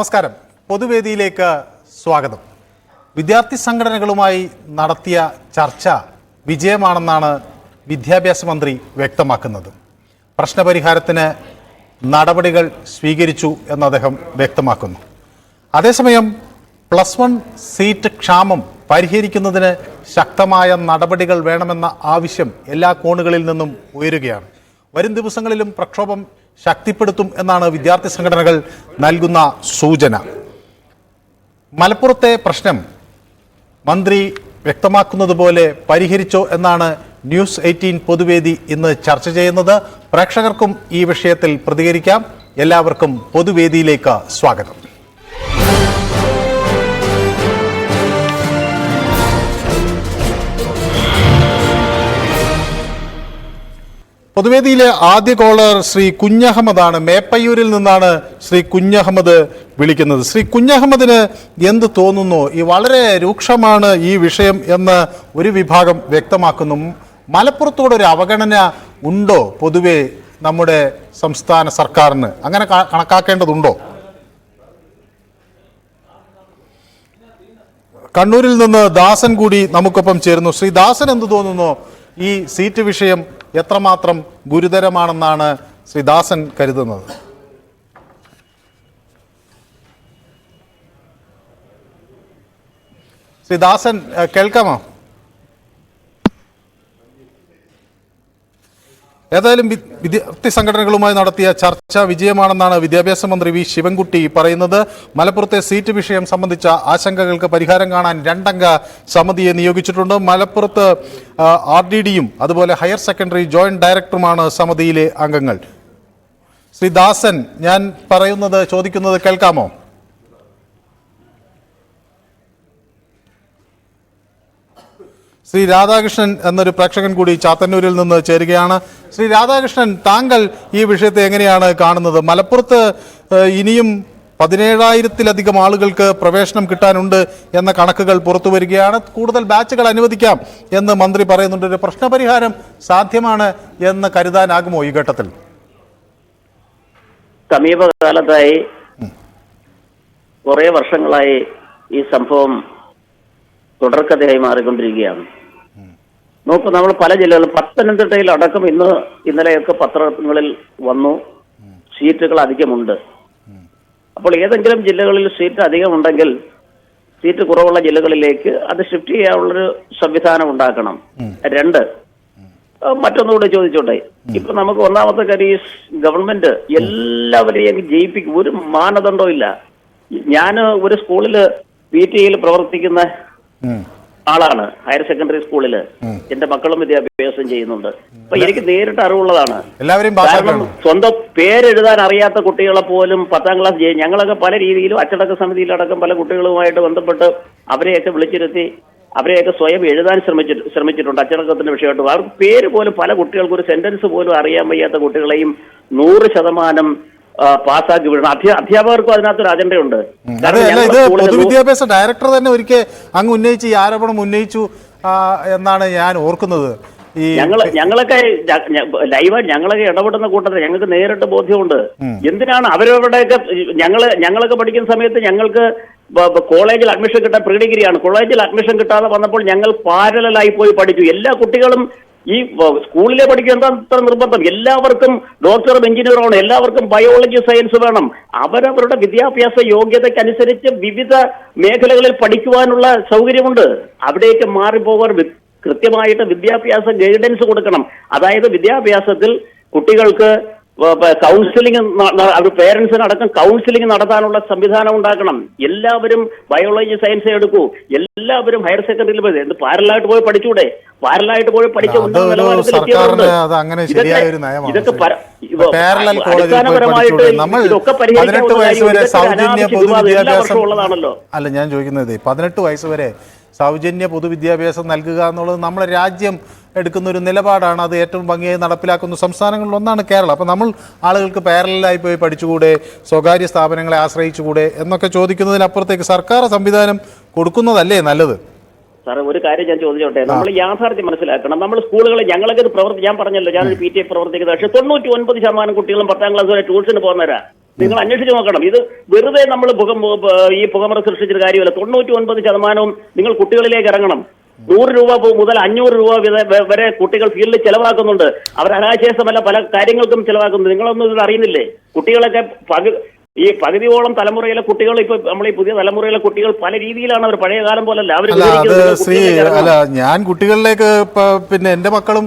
നമസ്കാരം. പൊതുവേദിയിലേക്ക് സ്വാഗതം. വിദ്യാർത്ഥി സംഘടനകളുമായി നടത്തിയ ചർച്ച വിജയമാണെന്നാണ് വിദ്യാഭ്യാസ മന്ത്രി വ്യക്തമാക്കുന്നത്. പ്രശ്നപരിഹാരത്തിന് നടപടികൾ സ്വീകരിച്ചു എന്ന് അദ്ദേഹം വ്യക്തമാക്കുന്നു. അതേസമയം പ്ലസ് വൺ സീറ്റ് ക്ഷാമം പരിഹരിക്കുന്നതിന് ശക്തമായ നടപടികൾ വേണമെന്ന ആവശ്യം എല്ലാ കോണുകളിൽ നിന്നും ഉയരുകയാണ്. വരും ദിവസങ്ങളിലും പ്രക്ഷോഭം ശക്തിപ്പെടുത്തും എന്നാണ് വിദ്യാർത്ഥി സംഘടനകൾ നൽകുന്ന സൂചന. മലപ്പുറത്തെ പ്രശ്നം മന്ത്രി വ്യക്തമാക്കുന്നത് പോലെ പരിഹരിച്ചോ എന്നാണ് ന്യൂസ് എയ്റ്റീൻ പൊതുവേദി ഇന്ന് ചർച്ച ചെയ്യുന്നത്. പ്രേക്ഷകർക്കും ഈ വിഷയത്തിൽ പ്രതികരിക്കാം. എല്ലാവർക്കും പൊതുവേദിയിലേക്ക് സ്വാഗതം. പൊതുവേദിയിലെ ആദ്യ കോളർ ശ്രീ കുഞ്ഞഹമ്മദാണ്. മേപ്പയ്യൂരിൽ നിന്നാണ് ശ്രീ കുഞ്ഞഹമ്മദ് വിളിക്കുന്നത്. ശ്രീ കുഞ്ഞഹമ്മദിന് എന്ത് തോന്നുന്നു? ഈ വളരെ രൂക്ഷമാണ് ഈ വിഷയം എന്ന് ഒരു വിഭാഗം വ്യക്തമാക്കുന്നു. മലപ്പുറത്തോടൊരു അവഗണന ഉണ്ടോ പൊതുവെ നമ്മുടെ സംസ്ഥാന സർക്കാരിന്? അങ്ങനെ കണക്കാക്കേണ്ടതുണ്ടോ? കണ്ണൂരിൽ നിന്ന് ദാസൻ കൂടി നമുക്കൊപ്പം ചേരുന്നു. ശ്രീ ദാസൻ എന്ത് തോന്നുന്നു ഈ സീറ്റ് വിഷയം എത്രമാത്രം ഗുരുതരമാണെന്നാണ് ശ്രീ ദാസൻ കരുതുന്നത്? ശ്രീ ദാസൻ കേൾക്കാമോ? ഏതായാലും വിദ്യാർത്ഥി സംഘടനകളുമായി നടത്തിയ ചർച്ച വിജയമാണെന്നാണ് വിദ്യാഭ്യാസ മന്ത്രി വി ശിവൻകുട്ടി പറയുന്നത്. മലപ്പുറത്തെ സീറ്റ് വിഷയം സംബന്ധിച്ച ആശങ്കകൾക്ക് പരിഹാരം കാണാൻ രണ്ടംഗ സമിതിയെ നിയോഗിച്ചിട്ടുണ്ട്. മലപ്പുറത്ത് ആർ ഡി ഡിയും അതുപോലെ ഹയർ സെക്കൻഡറി ജോയിന്റ് ഡയറക്ടറുമാണ് സമിതിയിലെ അംഗങ്ങൾ. ശ്രീ ദാസൻ ഞാൻ പറയുന്നത് ചോദിക്കുന്നത് കേൾക്കാമോ? ശ്രീ രാധാകൃഷ്ണൻ എന്നൊരു പ്രേക്ഷകൻ കൂടി ചാത്തന്നൂരിൽ നിന്ന് ചേരുകയാണ്. ശ്രീ രാധാകൃഷ്ണൻ താങ്കൾ ഈ വിഷയത്തെ എങ്ങനെയാണ് കാണുന്നത്? മലപ്പുറത്ത് ഇനിയും പതിനേഴായിരത്തിലധികം ആളുകൾക്ക് പ്രവേശനം കിട്ടാനുണ്ട് എന്ന കണക്കുകൾ പുറത്തു വരികയാണ്. കൂടുതൽ ബാച്ചുകൾ അനുവദിക്കാം എന്ന് മന്ത്രി പറയുന്നുണ്ട്. ഒരു പ്രശ്നപരിഹാരം സാധ്യമാണ് എന്ന് കരുതാനാകുമോ ഈ ഘട്ടത്തിൽ? സമീപകാലത്തായി കുറേ വർഷങ്ങളായി ഈ സംഭവം തുടർക്കഥയായി മാറിക്കൊണ്ടിരിക്കുകയാണ്. നോക്കൂ നമ്മൾ പല ജില്ലകളിലും പത്തനംതിട്ടയിൽ അടക്കം ഇന്ന് ഇന്നലെയൊക്കെ പത്രങ്ങളിൽ വന്നു. സീറ്റുകൾ അധികമുണ്ട്. അപ്പോൾ ഏതെങ്കിലും ജില്ലകളിൽ സീറ്റ് അധികമുണ്ടെങ്കിൽ സീറ്റ് കുറവുള്ള ജില്ലകളിലേക്ക് അത് ഷിഫ്റ്റ് ചെയ്യാനുള്ളൊരു സംവിധാനം ഉണ്ടാക്കണം. രണ്ട് മറ്റൊന്നുകൂടെ ചോദിച്ചോട്ടെ. ഇപ്പൊ നമുക്ക് ഒന്നാമത്തെ കാര്യം ഈ ഗവൺമെന്റ് എല്ലാവരെയും ജയിപ്പിക്കും. ഒരു മാനദണ്ഡവും ഇല്ല ഞാൻ ഒരു സ്കൂളിൽ പി ടി ഐയിൽ പ്രവർത്തിക്കുന്ന. ആളാണ്. ഹയർ സെക്കൻഡറി സ്കൂളിൽ എന്റെ മക്കളും വിദ്യാഭ്യാസം ചെയ്യുന്നുണ്ട്. അപ്പൊ എനിക്ക് നേരിട്ട് അറിവുള്ളതാണ്. കാരണം സ്വന്തം പേരെഴുതാൻ അറിയാത്ത കുട്ടികളെ പോലും പത്താം ക്ലാസ് ചെയ്യും ഞങ്ങളൊക്കെ പല രീതിയിലും അച്ചടക്ക സമിതിയിലടക്കം പല കുട്ടികളുമായിട്ട് ബന്ധപ്പെട്ട് അവരെയൊക്കെ വിളിച്ചിരുത്തി അവരെയൊക്കെ സ്വയം എഴുതാൻ ശ്രമിച്ചിട്ട് ശ്രമിച്ചിട്ടുണ്ട് അച്ചടക്കത്തിന്റെ വിഷയമായിട്ട്. അവർക്ക് പേര് പോലും പല കുട്ടികൾക്ക് ഒരു സെന്റൻസ് പോലും അറിയാൻ വയ്യാത്ത കുട്ടികളെയും നൂറ് ശതമാനം പാസ്സാക്കി വിടണം. അധ്യാ അധ്യാപകർക്കും അതിനകത്തൊരു അജണ്ടയുണ്ട് ഇത് പൊതുവിദ്യാഭ്യാസ ഡയറക്ടർ തന്നെ ഒരിക്കൽ അങ്ങ് ഉന്നയിച്ച് ഈ ആരോപണം ഉന്നയിച്ചു എന്നാണ് ഞാൻ ഓർക്കുന്നത്. ഞങ്ങൾ ഞങ്ങൾ ഞങ്ങളൊക്കെ ലൈവായിട്ട് ഞങ്ങളൊക്കെ ഇടപെടുന്ന കൂട്ടത്തിൽ ഞങ്ങൾക്ക് നേരിട്ട് ബോധ്യമുണ്ട്. എന്തിനാണ് അവരവരുടെയൊക്കെ ഞങ്ങൾ ഞങ്ങളൊക്കെ പഠിക്കുന്ന സമയത്ത് ഞങ്ങൾക്ക് കോളേജിൽ അഡ്മിഷൻ കിട്ടാൻ പ്രീഡിഗ്രിയാണ്. കോളേജിൽ അഡ്മിഷൻ കിട്ടാതെ വന്നപ്പോൾ ഞങ്ങൾ പാരലായി പോയി പഠിച്ചു. എല്ലാ കുട്ടികളും ഈ സ്കൂളിലെ പഠിക്കുക എന്താ ഇത്ര നിർബന്ധം? എല്ലാവർക്കും ഡോക്ടറും എഞ്ചിനീയറും ആണ്. എല്ലാവർക്കും ബയോളജി സയൻസ് വേണം. അവരവരുടെ വിദ്യാഭ്യാസ യോഗ്യതയ്ക്കനുസരിച്ച് വിവിധ മേഖലകളിൽ പഠിക്കുവാനുള്ള സൗകര്യമുണ്ട്. അവിടേക്ക് മാറിപ്പോകാൻ കൃത്യമായിട്ട് വിദ്യാഭ്യാസ ഗൈഡൻസ് കൊടുക്കണം. അതായത് വിദ്യാഭ്യാസത്തിൽ കുട്ടികൾക്ക് കൗൺസിലിംഗ് പേരൻസിന് അടക്കം കൗൺസിലിംഗ് നടത്താനുള്ള സംവിധാനം ഉണ്ടാക്കണം. എല്ലാവരും ബയോളജി സയൻസ് എടുക്കൂ. എല്ലാവരും ഹയർ സെക്കൻഡറിയിൽ പോയി. എന്ത് പാരലായിട്ട് പോയി പഠിച്ചൂടെ? പാരലായിട്ട് പോയി പഠിച്ച ഇതൊക്കെ- അടിസ്ഥാനപരമായിട്ട് ഇതൊക്കെ പരിഹരിക്കാൻ എല്ലാ വർഷവും ഉള്ളതാണല്ലോ. അല്ല ഞാൻ ചോദിക്കുന്നത് പതിനെട്ട് വയസ്സ് വരെ സൗജന്യ പൊതുവിദ്യാഭ്യാസം നൽകുക എന്നുള്ളത് നമ്മുടെ രാജ്യം എടുക്കുന്ന ഒരു നിലപാടാണ്. അത് ഏറ്റവും ഭംഗിയായി നടപ്പിലാക്കുന്ന സംസ്ഥാനങ്ങളിൽ ഒന്നാണ് കേരളം. അപ്പോൾ നമ്മൾ ആളുകൾക്ക് പാരലായി പോയി പഠിച്ചുകൂടെ സ്വകാര്യ സ്ഥാപനങ്ങളെ ആശ്രയിച്ചുകൂടെ എന്നൊക്കെ ചോദിക്കുന്നതിനപ്പുറത്തേക്ക് സർക്കാർ സംവിധാനം കൊടുക്കുന്നതല്ലേ നല്ലത്? സാറേ ഒരു കാര്യം ഞാൻ ചോദിച്ചോട്ടെ? നമ്മൾ യാഥാർത്ഥ്യം മനസ്സിലാക്കണം. നമ്മൾ സ്കൂളുകളിൽ ഞങ്ങളൊക്കെ ഇത് പ്രവർത്തി ഞാൻ പറഞ്ഞല്ലോ ഞാനൊരു പി ടി എ പ്രവർത്തിക്കുന്നത്. പക്ഷേ തൊണ്ണൂറ്റി ഒൻപത് ശതമാനം കുട്ടികളും പത്താം ക്ലാസ് വരെ ട്യൂഷന് പോകുന്നവരാ. നിങ്ങൾ അന്വേഷിച്ച് നോക്കണം. ഇത് വെറുതെ നമ്മൾ പുക ഈ പുകമറ സൃഷ്ടിച്ചൊരു കാര്യമല്ല. തൊണ്ണൂറ്റി ഒൻപത് ശതമാനവും നിങ്ങൾ കുട്ടികളിലേക്ക് ഇറങ്ങണം. നൂറ് രൂപ മുതൽ അഞ്ഞൂറ് രൂപ വരെ കുട്ടികൾ ഫീൽഡിൽ ചെലവാക്കുന്നുണ്ട്. അവർ അനാശേഷമല്ല പല കാര്യങ്ങൾക്കും ചെലവാക്കുന്നുണ്ട്. നിങ്ങളൊന്നും ഇത് അറിയുന്നില്ലേ? കുട്ടികളൊക്കെ ഈ പകുതിയോളം തലമുറയിലെ കുട്ടികൾ ഇപ്പൊ നമ്മൾ ഈ പുതിയ തലമുറയിലെ കുട്ടികൾ പല രീതിയിലാണ് അവർ പഴയ കാലം പോലല്ല. അവർ ശ്രീ അല്ല ഞാൻ കുട്ടികളിലേക്ക് പിന്നെ എന്റെ മക്കളും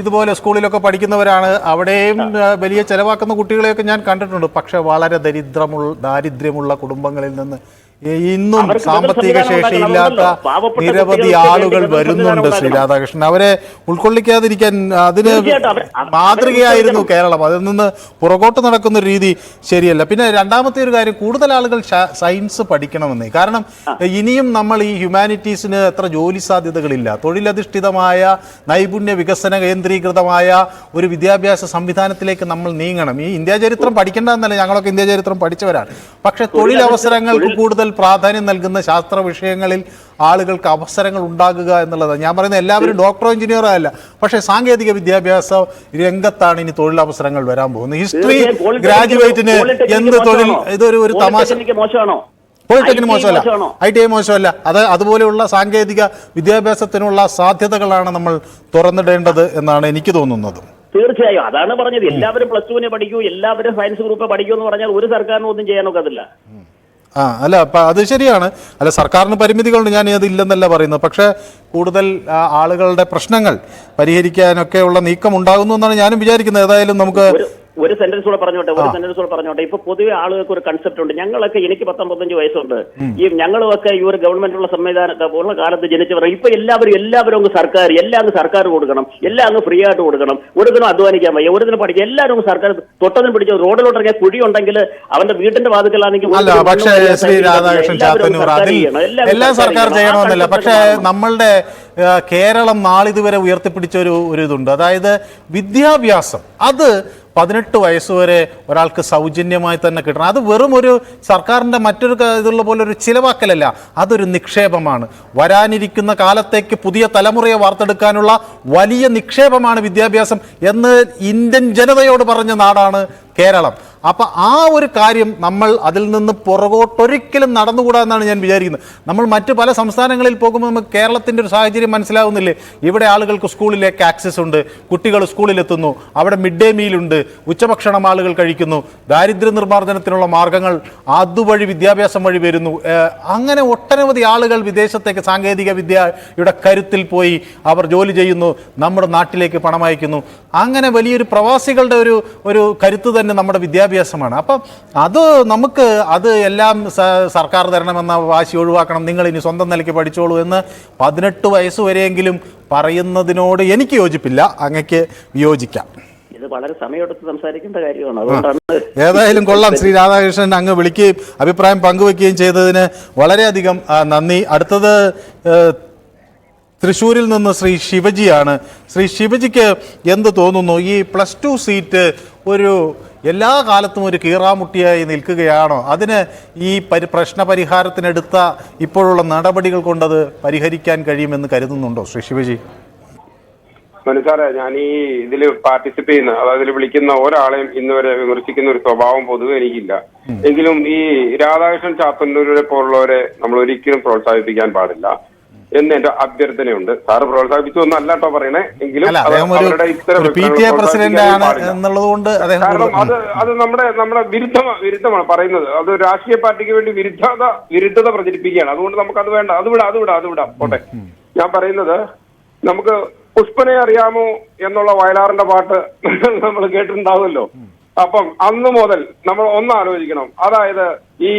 ഇതുപോലെ സ്കൂളിലൊക്കെ പഠിക്കുന്നവരാണ്. അവിടെയും വലിയ ചെലവാക്കുന്ന കുട്ടികളെയൊക്കെ ഞാൻ കണ്ടിട്ടുണ്ട്. പക്ഷെ വളരെ ദരിദ്രമുള്ള ദാരിദ്ര്യമുള്ള കുടുംബങ്ങളിൽ നിന്ന് ഇന്നും സാമ്പത്തിക ശേഷിയില്ലാത്ത നിരവധി ആളുകൾ വരുന്നുണ്ട് ശ്രീ രാധാകൃഷ്ണൻ. അവരെ ഉൾക്കൊള്ളിക്കാതിരിക്കാൻ അതിന് മാതൃകയായിരുന്നു കേരളം. അതിൽ നിന്ന് പുറകോട്ട് നടക്കുന്ന രീതി ശരിയല്ല. പിന്നെ രണ്ടാമത്തെ ഒരു കാര്യം കൂടുതൽ ആളുകൾ സയൻസ് പഠിക്കണമെന്നേ. കാരണം ഇനിയും നമ്മൾ ഈ ഹ്യൂമാനിറ്റീസിന് എത്ര ജോലി സാധ്യതകളില്ല. തൊഴിലധിഷ്ഠിതമായ നൈപുണ്യ വികസന കേന്ദ്രീകൃതമായ ഒരു വിദ്യാഭ്യാസ സംവിധാനത്തിലേക്ക് നമ്മൾ നീങ്ങണം. ഈ ഇന്ത്യ ചരിത്രം പഠിക്കേണ്ടതെന്നല്ല ഞങ്ങളൊക്കെ ഇന്ത്യ ചരിത്രം പഠിച്ചവരാണ്. പക്ഷെ തൊഴിലവസരങ്ങൾക്ക് കൂടുതൽ പ്രാധാന്യം നൽകുന്ന ശാസ്ത്ര വിഷയങ്ങളിൽ ആളുകൾക്ക് അവസരങ്ങൾ ഉണ്ടാകുക എന്നുള്ളതാണ്. ഞാൻ പറയുന്നത് എല്ലാവരും ഡോക്ടറോ എഞ്ചിനീയറോ അല്ല. പക്ഷേ സാങ്കേതിക വിദ്യാഭ്യാസ രംഗത്താണ് ഇനി തൊഴിലവസരങ്ങൾ വരാൻ പോകുന്നത്. ഹിസ്റ്ററി ഗ്രാജുവേറ്റിന് എന്ത് തൊഴിൽ ഇതൊരു ഒരു തമാശ മോശമാണോ? പോളിടെക്നിക് മോശമല്ല? ഐ ടി ഐ മോശമല്ല. അത് അതുപോലെയുള്ള സാങ്കേതിക വിദ്യാഭ്യാസത്തിനുള്ള സാധ്യതകളാണ് നമ്മൾ തുറന്നിടേണ്ടത് എന്നാണ് എനിക്ക് തോന്നുന്നത്. തീർച്ചയായും. അതാണ് പറഞ്ഞത്. എല്ലാവരും പ്ലസ് ടുവിനെ പഠിക്കൂ. എല്ലാവരും സയൻസ് ഗ്രൂപ്പ് പഠിക്കൂ എന്ന് പറഞ്ഞാൽ ഒരു സർക്കാരിനും ഒന്നും ചെയ്യാനൊക്കത്തില്ല ആ അല്ല അപ്പൊ അത് ശരിയാണ്. അല്ല സർക്കാരിന് പരിമിതികളുണ്ട് ഞാൻ അത് ഇല്ലെന്നല്ല പറയുന്നത്. പക്ഷേ കൂടുതൽ ആളുകളുടെ പ്രശ്നങ്ങൾ പരിഹരിക്കാനൊക്കെയുള്ള നീക്കം ഉണ്ടാകുന്നു എന്നാണ് ഞാനും വിചാരിക്കുന്നത്. ഏതായാലും നമുക്ക് ഒരു സെന്റൻസ് കൂടെ പറഞ്ഞോട്ടെ ഒരു സെന്റൻസ് കൂടെ പറഞ്ഞോട്ടെ. ഇപ്പൊ പൊതുവെ ആളുകൾക്ക് ഒരു കൺസെപ്റ്റ് ഉണ്ട്. ഞങ്ങളൊക്കെ എനിക്ക് പത്തൊമ്പത്തഞ്ച് വയസ്സുണ്ട്. ഈ ഞങ്ങളൊക്കെ ഈ ഒരു ഗവൺമെന്റ് ഉള്ള സംവിധാന ഉള്ള കാലത്ത് ജനിച്ചവർ ഇപ്പൊ എല്ലാവരും എല്ലാവരും അങ്ങ് സർക്കാർ എല്ലാം അങ്ങ് സർക്കാർ കൊടുക്കണം. എല്ലാം അങ്ങ് ഫ്രീ ആയിട്ട് കൊടുക്കണം. ഒരു ദിനം അധ്വാനിക്കാൻ വയ്യ. ഒരു ദിനം പഠിക്കുക എല്ലാവരും അങ്ങ് സർക്കാർ തൊട്ടതിന് പിടിച്ച റോഡിലോട്ട് ഇറങ്ങിയ കുഴി ഉണ്ടെങ്കിൽ അവന്റെ വീട്ടിന്റെ വാതിക്കലാണെങ്കിൽ സർക്കാർ എല്ലാം സർക്കാർ ചെയ്യണമെന്നില്ല. പക്ഷേ നമ്മളുടെ കേരളം നാളിതുവരെ ഉയർത്തിപ്പിടിച്ച ഒരു ഒരു ഇതുണ്ട്. അതായത് വിദ്യാഭ്യാസം. അത് പതിനെട്ട് വയസ്സ് വരെ ഒരാൾക്ക് സൗജന്യമായി തന്നെ കിട്ടണം. അത് വെറും ഒരു സർക്കാരിന്റെ മറ്റൊരു ഇതുള്ള പോലെ ഒരു ചിലവാക്കലല്ല. അതൊരു നിക്ഷേപമാണ്. വരാനിരിക്കുന്ന കാലത്തേക്ക് പുതിയ തലമുറയെ വാർത്തെടുക്കാനുള്ള വലിയ നിക്ഷേപമാണ് വിദ്യാഭ്യാസം എന്ന് ഇന്ത്യൻ ജനതയോട് പറഞ്ഞ നാടാണ് കേരളം. അപ്പം ആ ഒരു കാര്യം നമ്മൾ അതിൽ നിന്ന് പുറകോട്ടൊരിക്കലും നടന്നുകൂടാ എന്നാണ് ഞാൻ വിചാരിക്കുന്നത്. നമ്മൾ മറ്റു പല സംസ്ഥാനങ്ങളിൽ പോകുമ്പോൾ നമുക്ക് കേരളത്തിന്റെ ഒരു സാഹചര്യം മനസ്സിലാവുന്നില്ലേ? ഇവിടെ ആളുകൾക്ക് സ്കൂളിലേക്ക് ആക്സസ് ഉണ്ട് കുട്ടികൾ സ്കൂളിലെത്തുന്നു അവിടെ മിഡ് ഡേ മീലുണ്ട് ഉച്ചഭക്ഷണം ആളുകൾ കഴിക്കുന്നു. ദാരിദ്ര്യ നിർമ്മാർജനത്തിനുള്ള മാർഗങ്ങൾ അതുവഴി വിദ്യാഭ്യാസം വഴി വരുന്നു. അങ്ങനെ ഒട്ടനവധി ആളുകൾ വിദേശത്തേക്ക് സാങ്കേതിക വിദ്യയുടെ കരുത്തിൽ പോയി അവർ ജോലി ചെയ്യുന്നു നമ്മുടെ നാട്ടിലേക്ക് പണം അയക്കുന്നു. അങ്ങനെ വലിയൊരു പ്രവാസികളുടെ ഒരു ഒരു കരുത്ത് തന്നെ നമ്മുടെ വിദ്യാഭ്യാസമാണ്. അപ്പം അത് നമുക്ക് അത് എല്ലാം സർക്കാർ തരണമെന്ന വാശി ഒഴിവാക്കണം. നിങ്ങൾ ഇനി സ്വന്തം നിലയ്ക്ക് പഠിച്ചോളൂ എന്ന് പതിനെട്ട് വയസ്സ് വരെയെങ്കിലും പറയുന്നതിനോട് എനിക്ക് യോജിപ്പില്ല. അങ്ങക്ക് വിയോജിക്കാം. ഇത് വളരെ സമയമെടുത്ത് സംസാരിക്കേണ്ട കാര്യമാണ്. അതുകൊണ്ടാണ് ഏതായാലും കൊള്ളാം. ശ്രീ രാധാകൃഷ്ണൻ അങ്ങ് വിളിക്കുകയും അഭിപ്രായം പങ്കുവെക്കുകയും ചെയ്തതിന് വളരെയധികം നന്ദി. അടുത്തത് തൃശ്ശൂരിൽ നിന്ന് ശ്രീ ശിവജിയാണ്. ശ്രീ ശിവജിക്ക് എന്ത് തോന്നുന്നു? ഈ പ്ലസ് ടു സീറ്റ് ഒരു എല്ലാ കാലത്തും ഒരു കീറാമുട്ടിയായി നിൽക്കുകയാണോ? അതിന് ഈ പരി പ്രശ്ന പരിഹാരത്തിനെടുത്ത ഇപ്പോഴുള്ള നടപടികൾ കൊണ്ടത് പരിഹരിക്കാൻ കഴിയുമെന്ന് കരുതുന്നുണ്ടോ ശ്രീ ശിവജി? മനസ്സാറെ ഞാൻ ഈ ഇതിൽ പാർട്ടിസിപ്പേറ്റ് ചെയ്യുന്ന അതായത് വിളിക്കുന്ന ഒരാളെയും ഇന്ന് വരെ വിമർശിക്കുന്ന ഒരു സ്വഭാവം പൊതുവെ എനിക്കില്ല. എങ്കിലും ഈ രാധാകൃഷ്ണൻ ചാത്തന്നൂരെ പോലുള്ളവരെ നമ്മൾ ഒരിക്കലും പ്രോത്സാഹിപ്പിക്കാൻ പാടില്ല എന്ന് എന്റെ അഭ്യർത്ഥനയുണ്ട്. സാറ് പ്രോത്സാഹിപ്പിച്ചു ഒന്നല്ല കേട്ടോ പറയണേ. എങ്കിലും അവരുടെ ഇത്തരം കാരണം അത് അത് നമ്മുടെ നമ്മുടെ വിരുദ്ധ വിരുദ്ധമാണ് പറയുന്നത്. അത് രാഷ്ട്രീയ പാർട്ടിക്ക് വേണ്ടി വിരുദ്ധത വിരുദ്ധത പ്രചരിപ്പിക്കുകയാണ്. അതുകൊണ്ട് നമുക്ക് അത് വേണ്ട. അത് വിടാം അത് വിടാം അത് വിടാം. പോട്ടെ. ഞാൻ പറയുന്നത് നമുക്ക് പുഷ്പനെ അറിയാമോ എന്നുള്ള വയലാറിന്റെ പാട്ട് നമ്മൾ കേട്ടിട്ടുണ്ടാവുമല്ലോ. അപ്പം അന്ന് മുതൽ നമ്മൾ ഒന്ന് ആലോചിക്കണം. അതായത് ഈ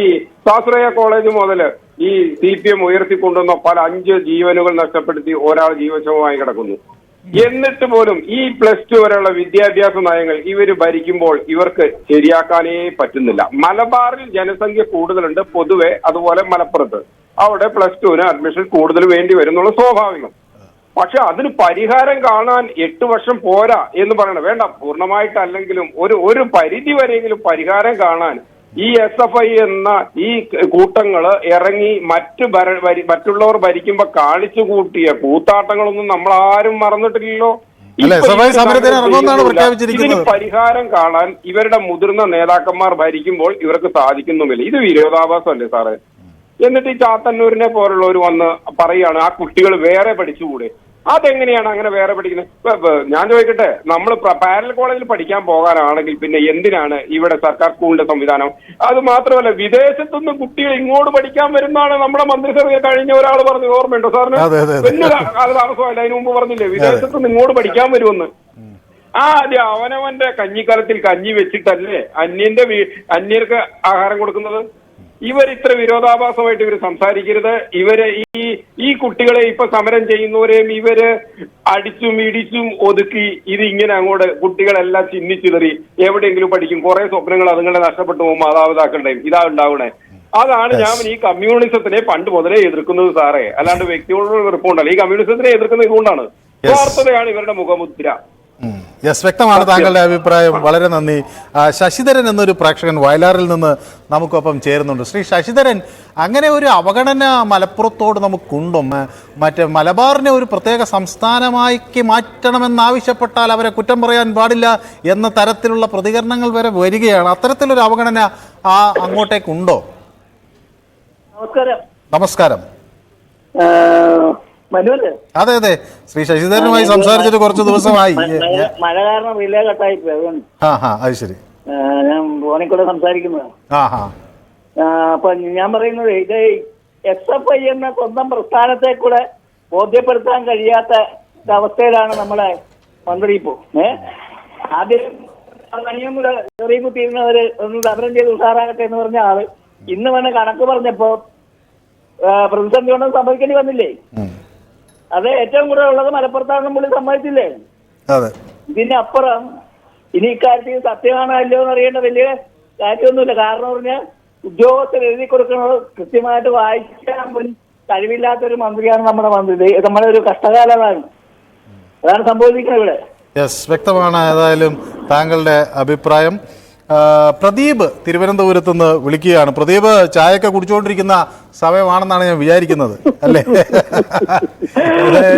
സ്വാശ്രയ കോളേജ് മുതൽ ഈ സി പി എം ഉയർത്തിക്കൊണ്ടുവന്ന പല അഞ്ച് ജീവനുകൾ നഷ്ടപ്പെടുത്തി ഒരാൾ ജീവശവമായി കിടക്കുന്നു. എന്നിട്ട് പോലും ഈ പ്ലസ് ടു വരെയുള്ള വിദ്യാഭ്യാസ നയങ്ങൾ ഇവർ ഭരിക്കുമ്പോൾ ഇവർക്ക് ശരിയാക്കാനേ പറ്റുന്നില്ല. മലബാറിൽ ജനസംഖ്യ കൂടുതലുണ്ട് പൊതുവെ അതുപോലെ മലപ്പുറത്ത്. അവിടെ പ്ലസ് ടുവിന് അഡ്മിഷൻ കൂടുതൽ വേണ്ടി വരുന്നുള്ള സ്വാഭാവികം. പക്ഷെ അതിന് പരിഹാരം കാണാൻ എട്ട് വർഷം പോരാ എന്ന് പറയണം. വേണ്ട പൂർണമായിട്ടല്ലെങ്കിലും ഒരു ഒരു പരിധി വരെയെങ്കിലും പരിഹാരം കാണാൻ ഈ എസ് എഫ് ഐ എന്ന ഈ കൂട്ടങ്ങൾ ഇറങ്ങി മറ്റ് മറ്റുള്ളവർ ഭരിക്കുമ്പോ കാണിച്ചു കൂട്ടിയ കൂത്താട്ടങ്ങളൊന്നും നമ്മൾ ആരും മറന്നിട്ടില്ലല്ലോ. ഇതിന് പരിഹാരം കാണാൻ ഇവരുടെ മുതിർന്ന നേതാക്കന്മാർ ഭരിക്കുമ്പോൾ ഇവർക്ക് സാധിക്കുന്നുമില്ല. ഇത് വിരോധാഭാസമല്ലേ സാറേ? എന്നിട്ട് ഈ ചാത്തന്നൂരിനെ പോലുള്ളവർ വന്ന് പറയുകയാണ് ആ കുട്ടികൾ വേറെ പഠിച്ചുകൂടെ? അതെങ്ങനെയാണ് അങ്ങനെ വേറെ പഠിക്കുന്നത്? ഞാൻ ചോദിക്കട്ടെ നമ്മൾ പാരൽ കോളേജിൽ പഠിക്കാൻ പോകാനാണെങ്കിൽ പിന്നെ എന്തിനാണ് ഇവിടെ സർക്കാർ സ്കൂളിന്റെ സംവിധാനം? അത് മാത്രമല്ല വിദേശത്തുനിന്ന് കുട്ടികൾ ഇങ്ങോട്ട് പഠിക്കാൻ വരുന്നതാണ് നമ്മുടെ മന്ത്രിസഭയിൽ കഴിഞ്ഞ ഒരാൾ പറഞ്ഞു ഓർമ്മയുണ്ടോ സാറിന്. വലിയ കാലതാമസമല്ല അതിന് മുമ്പ് പറഞ്ഞില്ലേ വിദേശത്തുനിന്ന് ഇങ്ങോട്ട് പഠിക്കാൻ വരുമെന്ന്. ആ അതെ അവനവന്റെ കഞ്ഞിക്കലത്തിൽ കഞ്ഞി വെച്ചിട്ടല്ലേ അന്യന്റെ അന്യർക്ക് ആഹാരം കൊടുക്കുന്നത്? ഇവർ ഇത്ര വിരോധാഭാസമായിട്ട് ഇവർ സംസാരിക്കരുത്. ഇവർ ഈ ഈ കുട്ടികളെ ഇപ്പൊ സമരം ചെയ്യുന്നവരെയും ഇവർ അടിച്ചും ഇടിച്ചും ഒതുക്കി ഇത് ഇങ്ങനെ അങ്ങോട്ട് കുട്ടികളെല്ലാം ചിന്നിച്ചിതറി എവിടെയെങ്കിലും പഠിക്കും. കുറെ സ്വപ്നങ്ങൾ അതുങ്ങളെ നഷ്ടപ്പെട്ടു പോകും മാതാപിതാക്കളുടെയും. ഇതാ ഉണ്ടാവണേ. അതാണ് ഞാൻ ഈ കമ്മ്യൂണിസത്തിനെ പണ്ട് മുതലേ എതിർക്കുന്നത് സാറേ. അല്ലാണ്ട് വ്യക്തികളോട് വെറുപ്പുണ്ടല്ലോ ഈ കമ്മ്യൂണിസത്തിനെ എതിർക്കുന്നത് ഇതുകൊണ്ടാണ്. സ്വാർത്ഥതയാണ് ഇവരുടെ മുഖമുദ്ര. യെസ് വ്യക്തമാണ് താങ്കളുടെ അഭിപ്രായം. വളരെ നന്ദി. ശശിധരൻ എന്നൊരു പ്രേക്ഷകൻ വയലാറിൽ നിന്ന് നമുക്കൊപ്പം ചേരുന്നുണ്ട്. ശ്രീ ശശിധരൻ അങ്ങനെ ഒരു അവഗണന മലപ്പുറത്തോട് നമുക്കുണ്ടോ. മറ്റേ മലബാറിനെ ഒരു പ്രത്യേക സംസ്ഥാനമാക്കി മാറ്റണമെന്നാവശ്യപ്പെട്ടാൽ അവരെ കുറ്റം പറയാൻ പാടില്ല എന്ന തരത്തിലുള്ള പ്രതികരണങ്ങൾ വരെ വരികയാണ്. അത്തരത്തിലൊരു അവഗണന ആ അങ്ങോട്ടേക്കുണ്ടോ? നമസ്കാരം. നമസ്കാരം. അതെ അതെ. ശ്രീ ശശിധരനുമായി സംസാരിച്ചിട്ട് കുറച്ച് ദിവസമായി. മഴ- കാരണം റിലേ കട്ടായി ആ ആ ഹാ അത് ശരി. ഞാൻ ഫോണിൽ കൂടെ സംസാരിക്കുന്നത്. ആ ഹാ അപ്പൊ ഞാൻ പറയുന്നത് ഇത് എസ് എഫ് ഐ എന്ന സ്വന്തം പ്രസ്ഥാനത്തെ കൂടെ ബോധ്യപ്പെടുത്താൻ കഴിയാത്ത അവസ്ഥയിലാണ് നമ്മളെ മന്ത്രി ഇപ്പോ ഏഹ് ആദ്യം അനിയും കൂടെ ചെറിയ കുത്തിയിരുന്നവര് ഒന്ന് സമരം ചെയ്ത് ഉഷാറാകട്ടെ എന്ന് പറഞ്ഞ ആൾ ഇന്ന് വന്ന് കണക്ക് പറഞ്ഞപ്പോ ആ, പ്രതിസന്ധി ഒന്നും സംഭവിക്കേണ്ടി വന്നില്ലേ. അത് ഏറ്റവും കൂടുതൽ ഉള്ളത് മലപ്പുറത്താണെന്ന് പുള്ളി സമ്മതിച്ചില്ലേ? അതെ. ഇതിനപ്പുറം ഇനി ഇക്കാര്യത്തിൽ സത്യമാണോ അല്ലയോ എന്ന് അറിയേണ്ട വലിയ കാര്യമൊന്നുമില്ല. കാരണം പറഞ്ഞാൽ ഉദ്യോഗസ്ഥർ എഴുതി കൊടുക്കുന്നത് കൃത്യമായിട്ട് വായിക്കാൻ പോലും കഴിവില്ലാത്ത ഒരു മന്ത്രിയാണ് നമ്മുടെ മന്ത്രി. നമ്മുടെ ഒരു കഷ്ടകാലമാണ്. അതാണ് സംഭവിക്കുന്നത് ഇവിടെ. യെസ് വ്യക്തമാണ് ഏതായാലും താങ്കളുടെ അഭിപ്രായം. പ്രദീപ് തിരുവനന്തപുരത്ത് നിന്ന് വിളിക്കുകയാണ്. പ്രദീപ് ചായയൊക്കെ കുടിച്ചുകൊണ്ടിരിക്കുന്ന സമയമാണെന്നാണ് ഞാൻ വിചാരിക്കുന്നത് അല്ലേ?